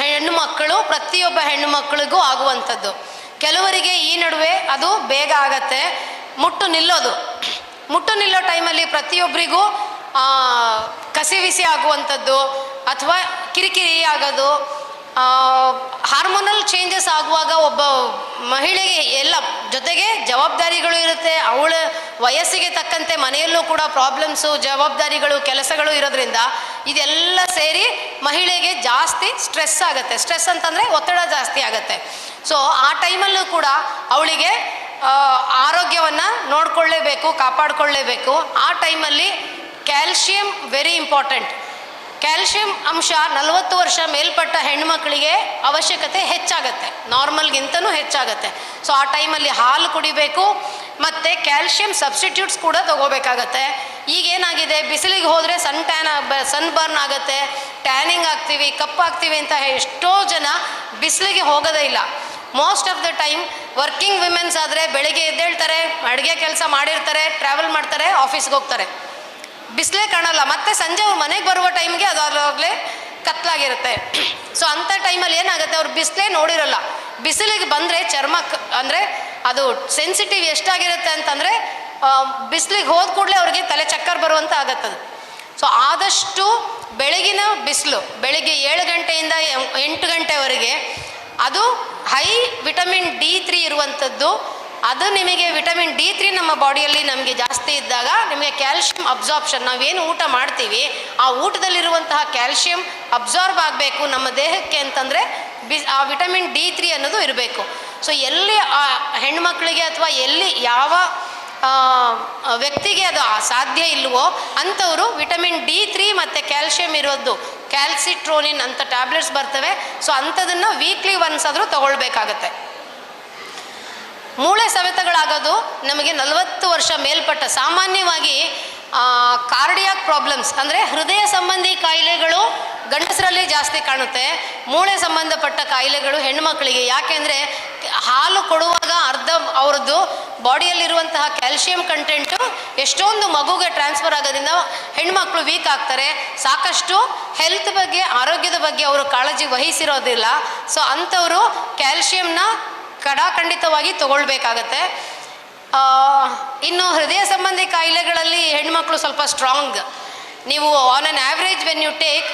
ಹೆಣ್ಣು ಮಕ್ಕಳು ಪ್ರತಿಯೊಬ್ಬ ಹೆಣ್ಣು ಮಕ್ಕಳಿಗೂ ಆಗುವಂಥದ್ದು. ಕೆಲವರಿಗೆ ಈ ನಡುವೆ ಅದು ಬೇಗ ಆಗತ್ತೆ. ಮುಟ್ಟು ನಿಲ್ಲೋದು. ಮುಟ್ಟು ನಿಲ್ಲೋ ಟೈಮಲ್ಲಿ ಪ್ರತಿಯೊಬ್ಬರಿಗೂ ಕಸಿವಿಸಿ ಆಗುವಂಥದ್ದು ಅಥವಾ ಕಿರಿಕಿರಿ ಆಗೋದು ಹಾರ್ಮೋನಲ್ ಚೇಂಜಸ್ ಆಗುವಾಗ ಒಬ್ಬ ಮಹಿಳೆಗೆ ಎಲ್ಲ ಜೊತೆಗೆ ಜವಾಬ್ದಾರಿಗಳು ಇರುತ್ತೆ. ಅವಳ ವಯಸ್ಸಿಗೆ ತಕ್ಕಂತೆ ಮನೆಯಲ್ಲೂ ಕೂಡ ಪ್ರಾಬ್ಲಮ್ಸು ಜವಾಬ್ದಾರಿಗಳು, ಕೆಲಸಗಳು ಇರೋದ್ರಿಂದ ಇದೆಲ್ಲ ಸೇರಿ ಮಹಿಳೆಗೆ ಜಾಸ್ತಿ ಸ್ಟ್ರೆಸ್ ಆಗುತ್ತೆ. ಸ್ಟ್ರೆಸ್ ಅಂತಂದರೆ ಒತ್ತಡ ಜಾಸ್ತಿ ಆಗುತ್ತೆ. ಸೊ ಆ ಟೈಮಲ್ಲೂ ಕೂಡ ಅವಳಿಗೆ ಆರೋಗ್ಯವನ್ನು ನೋಡ್ಕೊಳ್ಳೇಬೇಕು, ಕಾಪಾಡಿಕೊಳ್ಳೇಬೇಕು. ಆ ಟೈಮಲ್ಲಿ ಕ್ಯಾಲ್ಶಿಯಂ ವೆರಿ ಇಂಪಾರ್ಟೆಂಟ್ ಕ್ಯಾಲ್ಶಿಯಂ ಅಂಶ ನಲವತ್ತು ವರ್ಷ ಮೇಲ್ಪಟ್ಟ ಹೆಣ್ಮಕ್ಳಿಗೆ ಅವಶ್ಯಕತೆ ಹೆಚ್ಚಾಗತ್ತೆ. ನಾರ್ಮಲ್ಗಿಂತನೂ ಹೆಚ್ಚಾಗತ್ತೆ. ಸೊ ಆ ಟೈಮಲ್ಲಿ ಹಾಲು ಕುಡಿಬೇಕು, ಮತ್ತು ಕ್ಯಾಲ್ಶಿಯಂ ಸಬ್ಸ್ಟಿಟ್ಯೂಟ್ಸ್ ಕೂಡ ತಗೋಬೇಕಾಗತ್ತೆ. ಈಗೇನಾಗಿದೆ? ಬಿಸಿಲಿಗೆ ಹೋದರೆ ಸನ್ ಟ್ಯಾನ್, ಸನ್ ಬರ್ನ್ ಆಗುತ್ತೆ. ಟ್ಯಾನಿಂಗ್ ಆಗ್ತೀವಿ ಕಪ್ಪಾಗ್ತೀವಿ ಅಂತ ಎಷ್ಟೋ ಜನ ಬಿಸಿಲಿಗೆ ಹೋಗೋದೇ ಇಲ್ಲ. Most of the time working womens ಆದರೆ ಬೆಳಿಗ್ಗೆ ಎದ್ದೇಳ್ತಾರೆ, ಅಡುಗೆ ಕೆಲಸ ಮಾಡಿರ್ತಾರೆ, ಟ್ರಾವೆಲ್ ಮಾಡ್ತಾರೆ, ಆಫೀಸ್ಗೆ ಹೋಗ್ತಾರೆ. ಬಿಸಿಲೇ ಕಾಣಲ್ಲ, ಮತ್ತೆ ಸಂಜೆ ಅವ್ರು ಮನೆಗೆ ಬರುವ ಟೈಮ್ಗೆ ಅದಾಗಲೇ ಕತ್ಲಾಗಿರುತ್ತೆ. ಸೊ ಅಂಥ ಟೈಮಲ್ಲಿ ಏನಾಗುತ್ತೆ, ಅವ್ರು ಬಿಸಿಲೇ ನೋಡಿರಲ್ಲ. ಬಿಸಿಲಿಗೆ ಬಂದರೆ ಚರ್ಮ ಅಂದರೆ ಅದು ಸೆನ್ಸಿಟಿವ್ ಎಷ್ಟಾಗಿರುತ್ತೆ ಅಂತಂದರೆ ಬಿಸಿಲಿಗೆ ಹೋದ ಕೂಡಲೇ ಅವ್ರಿಗೆ ತಲೆ ಚಕ್ಕರ್ ಬರುವಂತ ಆಗತ್ತದು ಸೊ ಆದಷ್ಟು ಬೆಳಗಿನ ಬಿಸಿಲು, ಬೆಳಿಗ್ಗೆ ಏಳು ಗಂಟೆಯಿಂದ ಎಂಟು ಗಂಟೆವರೆಗೆ ಅದು ಹೈ ವಿಟಮಿನ್ ಡಿ ತ್ರೀ ಇರುವಂಥದ್ದು ಅದು ನಿಮಗೆ ವಿಟಮಿನ್ ಡಿ ತ್ರೀ ನಮ್ಮ ಬಾಡಿಯಲ್ಲಿ ನಮಗೆ ಜಾಸ್ತಿ ಇದ್ದಾಗ ನಿಮಗೆ ಕ್ಯಾಲ್ಶಿಯಂ ಅಬ್ಸಾರ್ಪ್ಷನ್ ನಾವೇನು ಊಟ ಮಾಡ್ತೀವಿ, ಆ ಊಟದಲ್ಲಿರುವಂತಹ ಕ್ಯಾಲ್ಶಿಯಂ ಅಬ್ಸಾರ್ಬ್ ಆಗಬೇಕು ನಮ್ಮ ದೇಹಕ್ಕೆ ಅಂತಂದರೆ ಬಿ, ಆ ವಿಟಮಿನ್ ಡಿ ತ್ರೀ ಅನ್ನೋದು ಇರಬೇಕು. ಸೊ ಎಲ್ಲಿ ಆ ಹೆಣ್ಮಕ್ಳಿಗೆ ಅಥವಾ ಎಲ್ಲಿ ಯಾವ ವ್ಯಕ್ತಿಗೆ ಅದು ಸಾಧ್ಯ ಇಲ್ವೋ ಅಂಥವರು ವಿಟಮಿನ್ ಡಿ ತ್ರೀ ಮತ್ತು ಕ್ಯಾಲ್ಶಿಯಂ ಇರೋದು ಕ್ಯಾಲ್ಸಿಟ್ರೋನಿನ್ ಅಂತ ಟ್ಯಾಬ್ಲೆಟ್ಸ್ ಬರ್ತವೆ. ಸೊ ಅಂಥದನ್ನು ವೀಕ್ಲಿ ಒನ್ಸ್ ಆದರೂ ತಗೊಳ್ಬೇಕಾಗತ್ತೆ. ಮೂಳೆ ಸವೆತಗಳಾಗೋದು ನಮಗೆ ನಲವತ್ತು ವರ್ಷ ಮೇಲ್ಪಟ್ಟ ಸಾಮಾನ್ಯವಾಗಿ ಕಾರ್ಡಿಯಾಕ್ ಪ್ರಾಬ್ಲಮ್ಸ್, ಅಂದರೆ ಹೃದಯ ಸಂಬಂಧಿ ಕಾಯಿಲೆಗಳು ಗಂಡಸರಲ್ಲಿ ಜಾಸ್ತಿ ಕಾಣುತ್ತೆ. ಮೂಳೆ ಸಂಬಂಧಪಟ್ಟ ಕಾಯಿಲೆಗಳು ಹೆಣ್ಣುಮಕ್ಕಳಿಗೆ. ಯಾಕೆಂದರೆ ಹಾಲು ಕೊಡುವಾಗ ಅರ್ಧ ಅವ್ರದ್ದು ಬಾಡಿಯಲ್ಲಿರುವಂತಹ ಕ್ಯಾಲ್ಶಿಯಂ ಕಂಟೆಂಟು ಎಷ್ಟೊಂದು ಮಗುಗೆ ಟ್ರಾನ್ಸ್ಫರ್ ಆಗೋದ್ರಿಂದ ಹೆಣ್ಮಕ್ಳು ವೀಕ್ ಆಗ್ತಾರೆ. ಸಾಕಷ್ಟು ಹೆಲ್ತ್ ಬಗ್ಗೆ, ಆರೋಗ್ಯದ ಬಗ್ಗೆ ಅವರು ಕಾಳಜಿ ವಹಿಸಿರೋದಿಲ್ಲ. ಸೊ, ಅಂಥವರು ಕ್ಯಾಲ್ಶಿಯಂನ ಕಡಾಖಂಡಿತವಾಗಿ ತಗೊಳ್ಬೇಕಾಗತ್ತೆ. ಇನ್ನು ಹೃದಯ ಸಂಬಂಧಿ ಕಾಯಿಲೆಗಳಲ್ಲಿ ಹೆಣ್ಮಕ್ಳು ಸ್ವಲ್ಪ ಸ್ಟ್ರಾಂಗ್ ನೀವು on an average when you take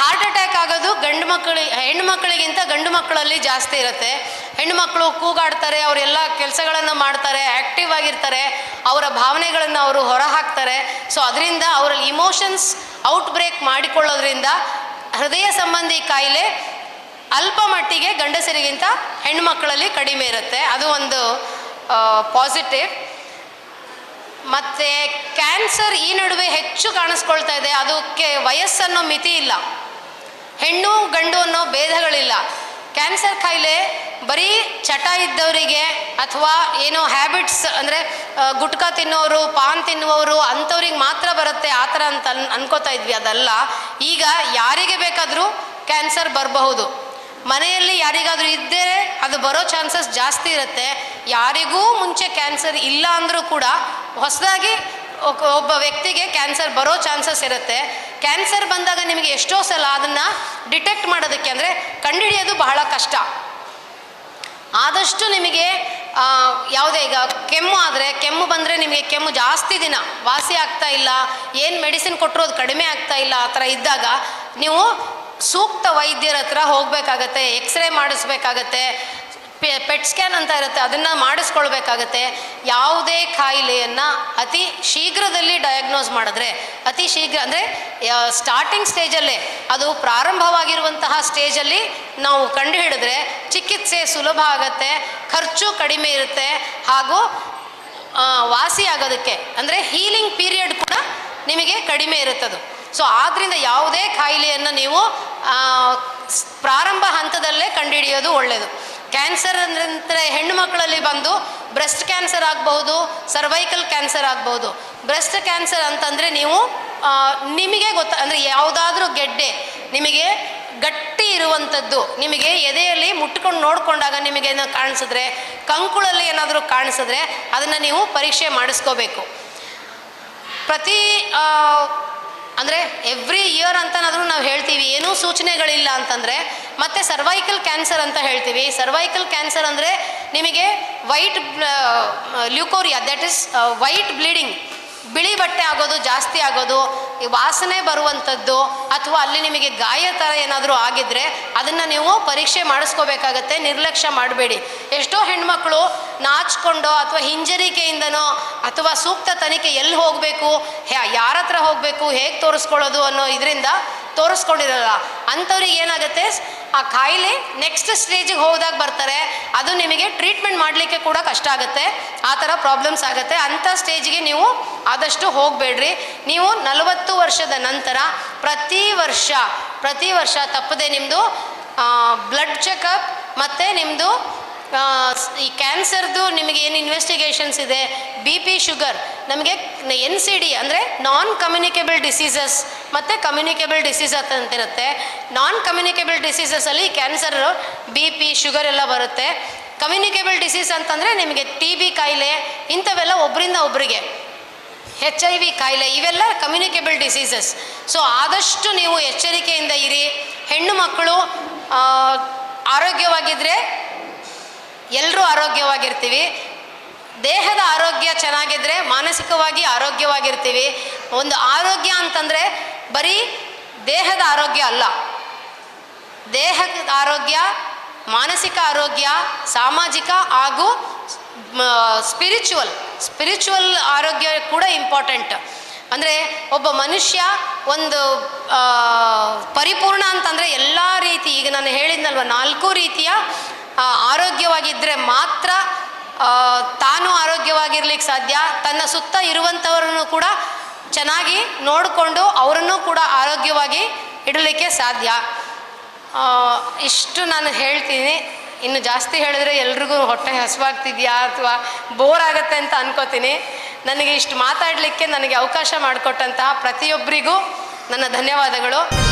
heart attack ಆಗೋದು ಗಂಡು ಮಕ್ಕಳಿ, ಹೆಣ್ಣು ಮಕ್ಕಳಿಗಿಂತ ಗಂಡು ಮಕ್ಕಳಲ್ಲಿ ಜಾಸ್ತಿ ಇರುತ್ತೆ. ಹೆಣ್ಣು ಮಕ್ಕಳು ಕೂಗಾಡ್ತಾರೆ ಅವರೆಲ್ಲ ಕೆಲಸಗಳನ್ನು ಮಾಡ್ತಾರೆ ಆ್ಯಕ್ಟಿವ್ ಆಗಿರ್ತಾರೆ, ಅವರ ಭಾವನೆಗಳನ್ನು ಅವರು ಹೊರ ಹಾಕ್ತಾರೆ ಸೊ ಅದರಿಂದ ಅವರಲ್ಲಿ ಇಮೋಷನ್ಸ್ ಔಟ್ ಬ್ರೇಕ್ ಮಾಡಿಕೊಳ್ಳೋದ್ರಿಂದ ಹೃದಯ ಸಂಬಂಧಿ ಕಾಯಿಲೆ ಅಲ್ಪ ಮಟ್ಟಿಗೆ ಗಂಡಸರಿಗಿಂತ ಹೆಣ್ಮಕ್ಕಳಲ್ಲಿ ಕಡಿಮೆ ಇರುತ್ತೆ. ಅದು ಒಂದು ಪಾಸಿಟಿವ್ ಮತ್ತು ಕ್ಯಾನ್ಸರ್ ಈ ನಡುವೆ ಹೆಚ್ಚು ಕಾಣಿಸ್ಕೊಳ್ತಾ ಇದೆ. ಅದಕ್ಕೆ ವಯಸ್ಸನ್ನೋ ಮಿತಿ ಇಲ್ಲ. ಹೆಣ್ಣು, ಗಂಡು ಅನ್ನೋ ಭೇದಗಳಿಲ್ಲ. ಕ್ಯಾನ್ಸರ್ ಕಾಯಿಲೆ ಬರೀ ಚಟ ಇದ್ದವರಿಗೆ ಅಥವಾ ಏನೋ ಹ್ಯಾಬಿಟ್ಸ್ ಅಂದರೆ ಗುಟ್ಕಾ ತಿನ್ನೋರು, ಪಾನ್ ತಿನ್ನುವವರು ಅಂಥವ್ರಿಗೆ ಮಾತ್ರ ಬರುತ್ತೆ. ಆ ಥರ ಅಂತ ಅನ್, ಅನ್ಕೋತಾ ಇದ್ವಿ. ಅದಲ್ಲ, ಈಗ ಯಾರಿಗೆ ಬೇಕಾದರೂ ಕ್ಯಾನ್ಸರ್ ಬರಬಹುದು. ಮನೆಯಲ್ಲಿ ಯಾರಿಗಾದರೂ ಇದ್ದರೆ ಅದು ಬರೋ ಚಾನ್ಸಸ್ ಜಾಸ್ತಿ ಇರುತ್ತೆ. ಯಾರಿಗೂ ಮುಂಚೆ ಕ್ಯಾನ್ಸರ್ ಇಲ್ಲ ಅಂದರೂ ಕೂಡ ಹೊಸದಾಗಿ ಒಬ್ಬ ವ್ಯಕ್ತಿಗೆ ಕ್ಯಾನ್ಸರ್ ಬರೋ ಚಾನ್ಸಸ್ ಇರುತ್ತೆ. ಕ್ಯಾನ್ಸರ್ ಬಂದಾಗ ನಿಮಗೆ ಎಷ್ಟೋ ಸಲ ಅದನ್ನು ಡಿಟೆಕ್ಟ್ ಮಾಡೋದಕ್ಕೆ ಅಂದರೆ ಕಂಡುಹಿಡಿಯೋದು ಬಹಳ ಕಷ್ಟ. ಆದಷ್ಟು ನಿಮಗೆ ಯಾವುದೇ ಈಗ ಕೆಮ್ಮು ಆದರೆ, ಕೆಮ್ಮು ಬಂದರೆ ನಿಮಗೆ ಕೆಮ್ಮು ಜಾಸ್ತಿ ದಿನ ವಾಸಿ ಆಗ್ತಾ ಇಲ್ಲ. ಏನು ಮೆಡಿಸಿನ್ ಕೊಟ್ಟರು ಅದು ಕಡಿಮೆ ಆಗ್ತಾ ಇಲ್ಲ ಆ ಥರ ಇದ್ದಾಗ ನೀವು ಸೂಕ್ತ ವೈದ್ಯರ ಹತ್ರ ಹೋಗಬೇಕಾಗತ್ತೆ ಎಕ್ಸ್ರೇ ಮಾಡಿಸ್ಬೇಕಾಗತ್ತೆ ಪೆಟ್ ಸ್ಕ್ಯಾನ್ ಅಂತ ಇರುತ್ತೆ, ಅದನ್ನು ಮಾಡಿಸ್ಕೊಳ್ಬೇಕಾಗತ್ತೆ. ಯಾವುದೇ ಕಾಯಿಲೆಯನ್ನು ಅತಿ ಶೀಘ್ರದಲ್ಲಿ ಡಯಾಗ್ನೋಸ್ ಮಾಡಿದ್ರೆ, ಅತಿ ಶೀಘ್ರ ಅಂದರೆ ಸ್ಟಾರ್ಟಿಂಗ್ ಸ್ಟೇಜಲ್ಲೇ ಅದು ಪ್ರಾರಂಭವಾಗಿರುವಂತಹ ಸ್ಟೇಜಲ್ಲಿ ನಾವು ಕಂಡುಹಿಡಿದ್ರೆ ಚಿಕಿತ್ಸೆ ಸುಲಭ ಆಗುತ್ತೆ, ಖರ್ಚು ಕಡಿಮೆ ಇರುತ್ತೆ, ಹಾಗೂ ವಾಸಿ ಆಗೋದಕ್ಕೆ, ಅಂದರೆ ಹೀಲಿಂಗ್ ಪೀರಿಯಡ್ ಕೂಡ ನಿಮಗೆ ಕಡಿಮೆ ಇರುತ್ತದು. ಸೊ ಆದ್ದರಿಂದ ಯಾವುದೇ ಕಾಯಿಲೆಯನ್ನು ನೀವು ಪ್ರಾರಂಭ ಹಂತದಲ್ಲೇ ಕಂಡುಹಿಡಿಯೋದು ಒಳ್ಳೆಯದು ಕ್ಯಾನ್ಸರ್ ಅಂದರೆ ಹೆಣ್ಣು ಮಕ್ಕಳಲ್ಲಿ ಬಂದು ಬ್ರೆಸ್ಟ್ ಕ್ಯಾನ್ಸರ್ ಆಗಬಹುದು ಸರ್ವೈಕಲ್ ಕ್ಯಾನ್ಸರ್ ಆಗಬಹುದು. ಬ್ರೆಸ್ಟ್ ಕ್ಯಾನ್ಸರ್ ಅಂತಂದರೆ ನೀವು ನಿಮಗೆ ಗೊತ್ತ, ಅಂದರೆ ಯಾವುದಾದ್ರೂ ಗೆಡ್ಡೆ ನಿಮಗೆ ಗಟ್ಟಿ ಇರುವಂಥದ್ದು ನಿಮಗೆ ಎದೆಯಲ್ಲಿ ಮುಟ್ಕೊಂಡು ನೋಡಿಕೊಂಡಾಗ ನಿಮಗೆ ಏನೋ ಕಾಣಿಸಿದ್ರೆ, ಕಂಕುಳಲ್ಲಿ ಏನಾದರೂ ಕಾಣಿಸಿದ್ರೆ ಅದನ್ನು ನೀವು ಪರೀಕ್ಷೆ ಮಾಡಿಸ್ಕೋಬೇಕು. ಪ್ರತಿ ಅಂದರೆ ಎವ್ರಿ ಇಯರ್ ಅಂತನಾದರೂ ನಾವು ಹೇಳ್ತೀವಿ, ಏನೂ ಸೂಚನೆಗಳಿಲ್ಲ ಅಂತಂದರೆ, ಮತ್ತು ಸರ್ವೈಕಲ್ ಕ್ಯಾನ್ಸರ್ ಅಂತ ಹೇಳ್ತೀವಿ. ಸರ್ವೈಕಲ್ ಕ್ಯಾನ್ಸರ್ ಅಂದರೆ ನಿಮಗೆ white leucorrhoea that is white bleeding ಬಿಳಿ ಬಟ್ಟೆ ಆಗೋದು, ಜಾಸ್ತಿ ಆಗೋದು, ಈ ವಾಸನೆ ಬರುವಂಥದ್ದು, ಅಥವಾ ಅಲ್ಲಿ ನಿಮಗೆ ಗಾಯ ಥರ ಏನಾದರೂ ಆಗಿದ್ದರೆ ಅದನ್ನು ನೀವು ಪರೀಕ್ಷೆ ಮಾಡಿಸ್ಕೋಬೇಕಾಗತ್ತೆ, ನಿರ್ಲಕ್ಷ್ಯ ಮಾಡಬೇಡಿ. ಎಷ್ಟೋ ಹೆಣ್ಮಕ್ಳು ನಾಚ್ಕೊಂಡೋ ಅಥವಾ ಹಿಂಜರಿಕೆಯಿಂದನೋ ಅಥವಾ ಸೂಕ್ತ ತನಿಖೆ ಎಲ್ಲಿ ಹೋಗಬೇಕು ಯಾರ ಹತ್ರ ಹೋಗಬೇಕು, ಹೇಗೆ ತೋರಿಸ್ಕೊಳ್ಳೋದು ಅನ್ನೋ ಇದರಿಂದ ತೋರಿಸ್ಕೊಂಡಿರಲ್ಲ. ಅಂಥವ್ರಿಗೆ ಏನಾಗುತ್ತೆ ಆ ಕಾಯಿಲೆ ನೆಕ್ಸ್ಟ್ ಸ್ಟೇಜಿಗೆ ಹೋದಾಗ ಬರ್ತಾರೆ. ಅದು ನಿಮಗೆ ಟ್ರೀಟ್ಮೆಂಟ್ ಮಾಡಲಿಕ್ಕೆ ಕೂಡ ಕಷ್ಟ ಆಗುತ್ತೆ. ಆ ಥರ ಪ್ರಾಬ್ಲಮ್ಸ್ ಆಗುತ್ತೆ. ಅಂಥ ಸ್ಟೇಜಿಗೆ ನೀವು ಆದಷ್ಟು ಹೋಗಬೇಡ್ರಿ. ನೀವು ನಲವತ್ತು ವರ್ಷದ ನಂತರ ಪ್ರತಿ ವರ್ಷ ಪ್ರತಿ ವರ್ಷ ತಪ್ಪದೆ ನಿಮ್ಮದು ಬ್ಲಡ್ ಚೆಕಪ್ ಮತ್ತು ನಿಮ್ಮದು ಈ ಕ್ಯಾನ್ಸರ್ದು ಏನು ಇನ್ವೆಸ್ಟಿಗೇಷನ್ಸ್ ಇದೆ? ಬಿ ಪಿ ಶುಗರ್ ನಮಗೆ ಎನ್ ಸಿ ಡಿ ಅಂದರೆ ನಾನ್ ಕಮ್ಯುನಿಕೇಬಲ್ ಡಿಸೀಸಸ್ ಮತ್ತು ಕಮ್ಯುನಿಕೇಬಲ್ ಡಿಸೀಸ್ ಅಂತಿರುತ್ತೆ. ನಾನ್ ಕಮ್ಯುನಿಕೇಬಲ್ ಡಿಸೀಸಸಲ್ಲಿ ಕ್ಯಾನ್ಸರ್ ಬಿ ಪಿ ಶುಗರ್ ಎಲ್ಲ ಬರುತ್ತೆ. ಕಮ್ಯುನಿಕೇಬಲ್ ಡಿಸೀಸ್ ಅಂತಂದರೆ ನಿಮಗೆ ಟಿ ಬಿ ಕಾಯಿಲೆ, ಇಂಥವೆಲ್ಲ ಒಬ್ಬರಿಂದ ಒಬ್ಬರಿಗೆ ಹೆಚ್ ಐ ವಿ ಕಾಯಿಲೆ, ಇವೆಲ್ಲ ಕಮ್ಯುನಿಕೇಬಲ್ ಡಿಸೀಸಸ್ ಸೊ ಆದಷ್ಟು ನೀವು ಎಚ್ಚರಿಕೆಯಿಂದ ಇರಿ. ಹೆಣ್ಣು ಮಕ್ಕಳು ಆರೋಗ್ಯವಾಗಿದ್ದರೆ ಎಲ್ಲರೂ ಆರೋಗ್ಯವಾಗಿರ್ತೀವಿ. ದೇಹದ ಆರೋಗ್ಯ ಚೆನ್ನಾಗಿದ್ದರೆ ಮಾನಸಿಕವಾಗಿ ಆರೋಗ್ಯವಾಗಿರ್ತೀವಿ. ಒಂದು ಆರೋಗ್ಯ ಅಂತಂದರೆ ಬರೀ ದೇಹದ ಆರೋಗ್ಯ ಅಲ್ಲ. ದೇಹದ ಆರೋಗ್ಯ, ಮಾನಸಿಕ ಆರೋಗ್ಯ, ಸಾಮಾಜಿಕ ಹಾಗೂ ಸ್ಪಿರಿಚುವಲ್ ಸ್ಪಿರಿಚುವಲ್ ಆರೋಗ್ಯ ಕೂಡ ಇಂಪಾರ್ಟೆಂಟ್ ಅಂದರೆ ಒಬ್ಬ ಮನುಷ್ಯ ಒಂದು ಪರಿಪೂರ್ಣ ಅಂತಂದರೆ ಎಲ್ಲ ರೀತಿ, ಈಗ ನಾನು ಹೇಳಿದ್ನಲ್ವ ನಾಲ್ಕು ರೀತಿಯ ಆರೋಗ್ಯವಾಗಿದ್ದರೆ ಮಾತ್ರ ತಾನು ಆರೋಗ್ಯವಾಗಿರ್ಲಿಕ್ಕೆ ಸಾಧ್ಯ. ತನ್ನ ಸುತ್ತ ಇರುವಂಥವರನ್ನು ಕೂಡ ಚೆನ್ನಾಗಿ ನೋಡಿಕೊಂಡು ಅವರನ್ನು ಕೂಡ ಆರೋಗ್ಯವಾಗಿ ಇಡಲಿಕ್ಕೆ ಸಾಧ್ಯ. ಇಷ್ಟು ನಾನು ಹೇಳ್ತೀನಿ. ಇನ್ನು ಜಾಸ್ತಿ ಹೇಳಿದ್ರೆ ಎಲ್ರಿಗೂ ಹೊಟ್ಟೆ ಹಸುವಾಗ್ತಿದ್ಯಾ ಅಥವಾ ಬೋರ್ ಆಗುತ್ತೆ ಅಂತ ಅನ್ಕೋತೀನಿ. ನನಗೆ ಇಷ್ಟು ಮಾತಾಡಲಿಕ್ಕೆ ನನಗೆ ಅವಕಾಶ ಮಾಡಿಕೊಟ್ಟಂತಹ ಪ್ರತಿಯೊಬ್ಬರಿಗೂ ನನ್ನ ಧನ್ಯವಾದಗಳು.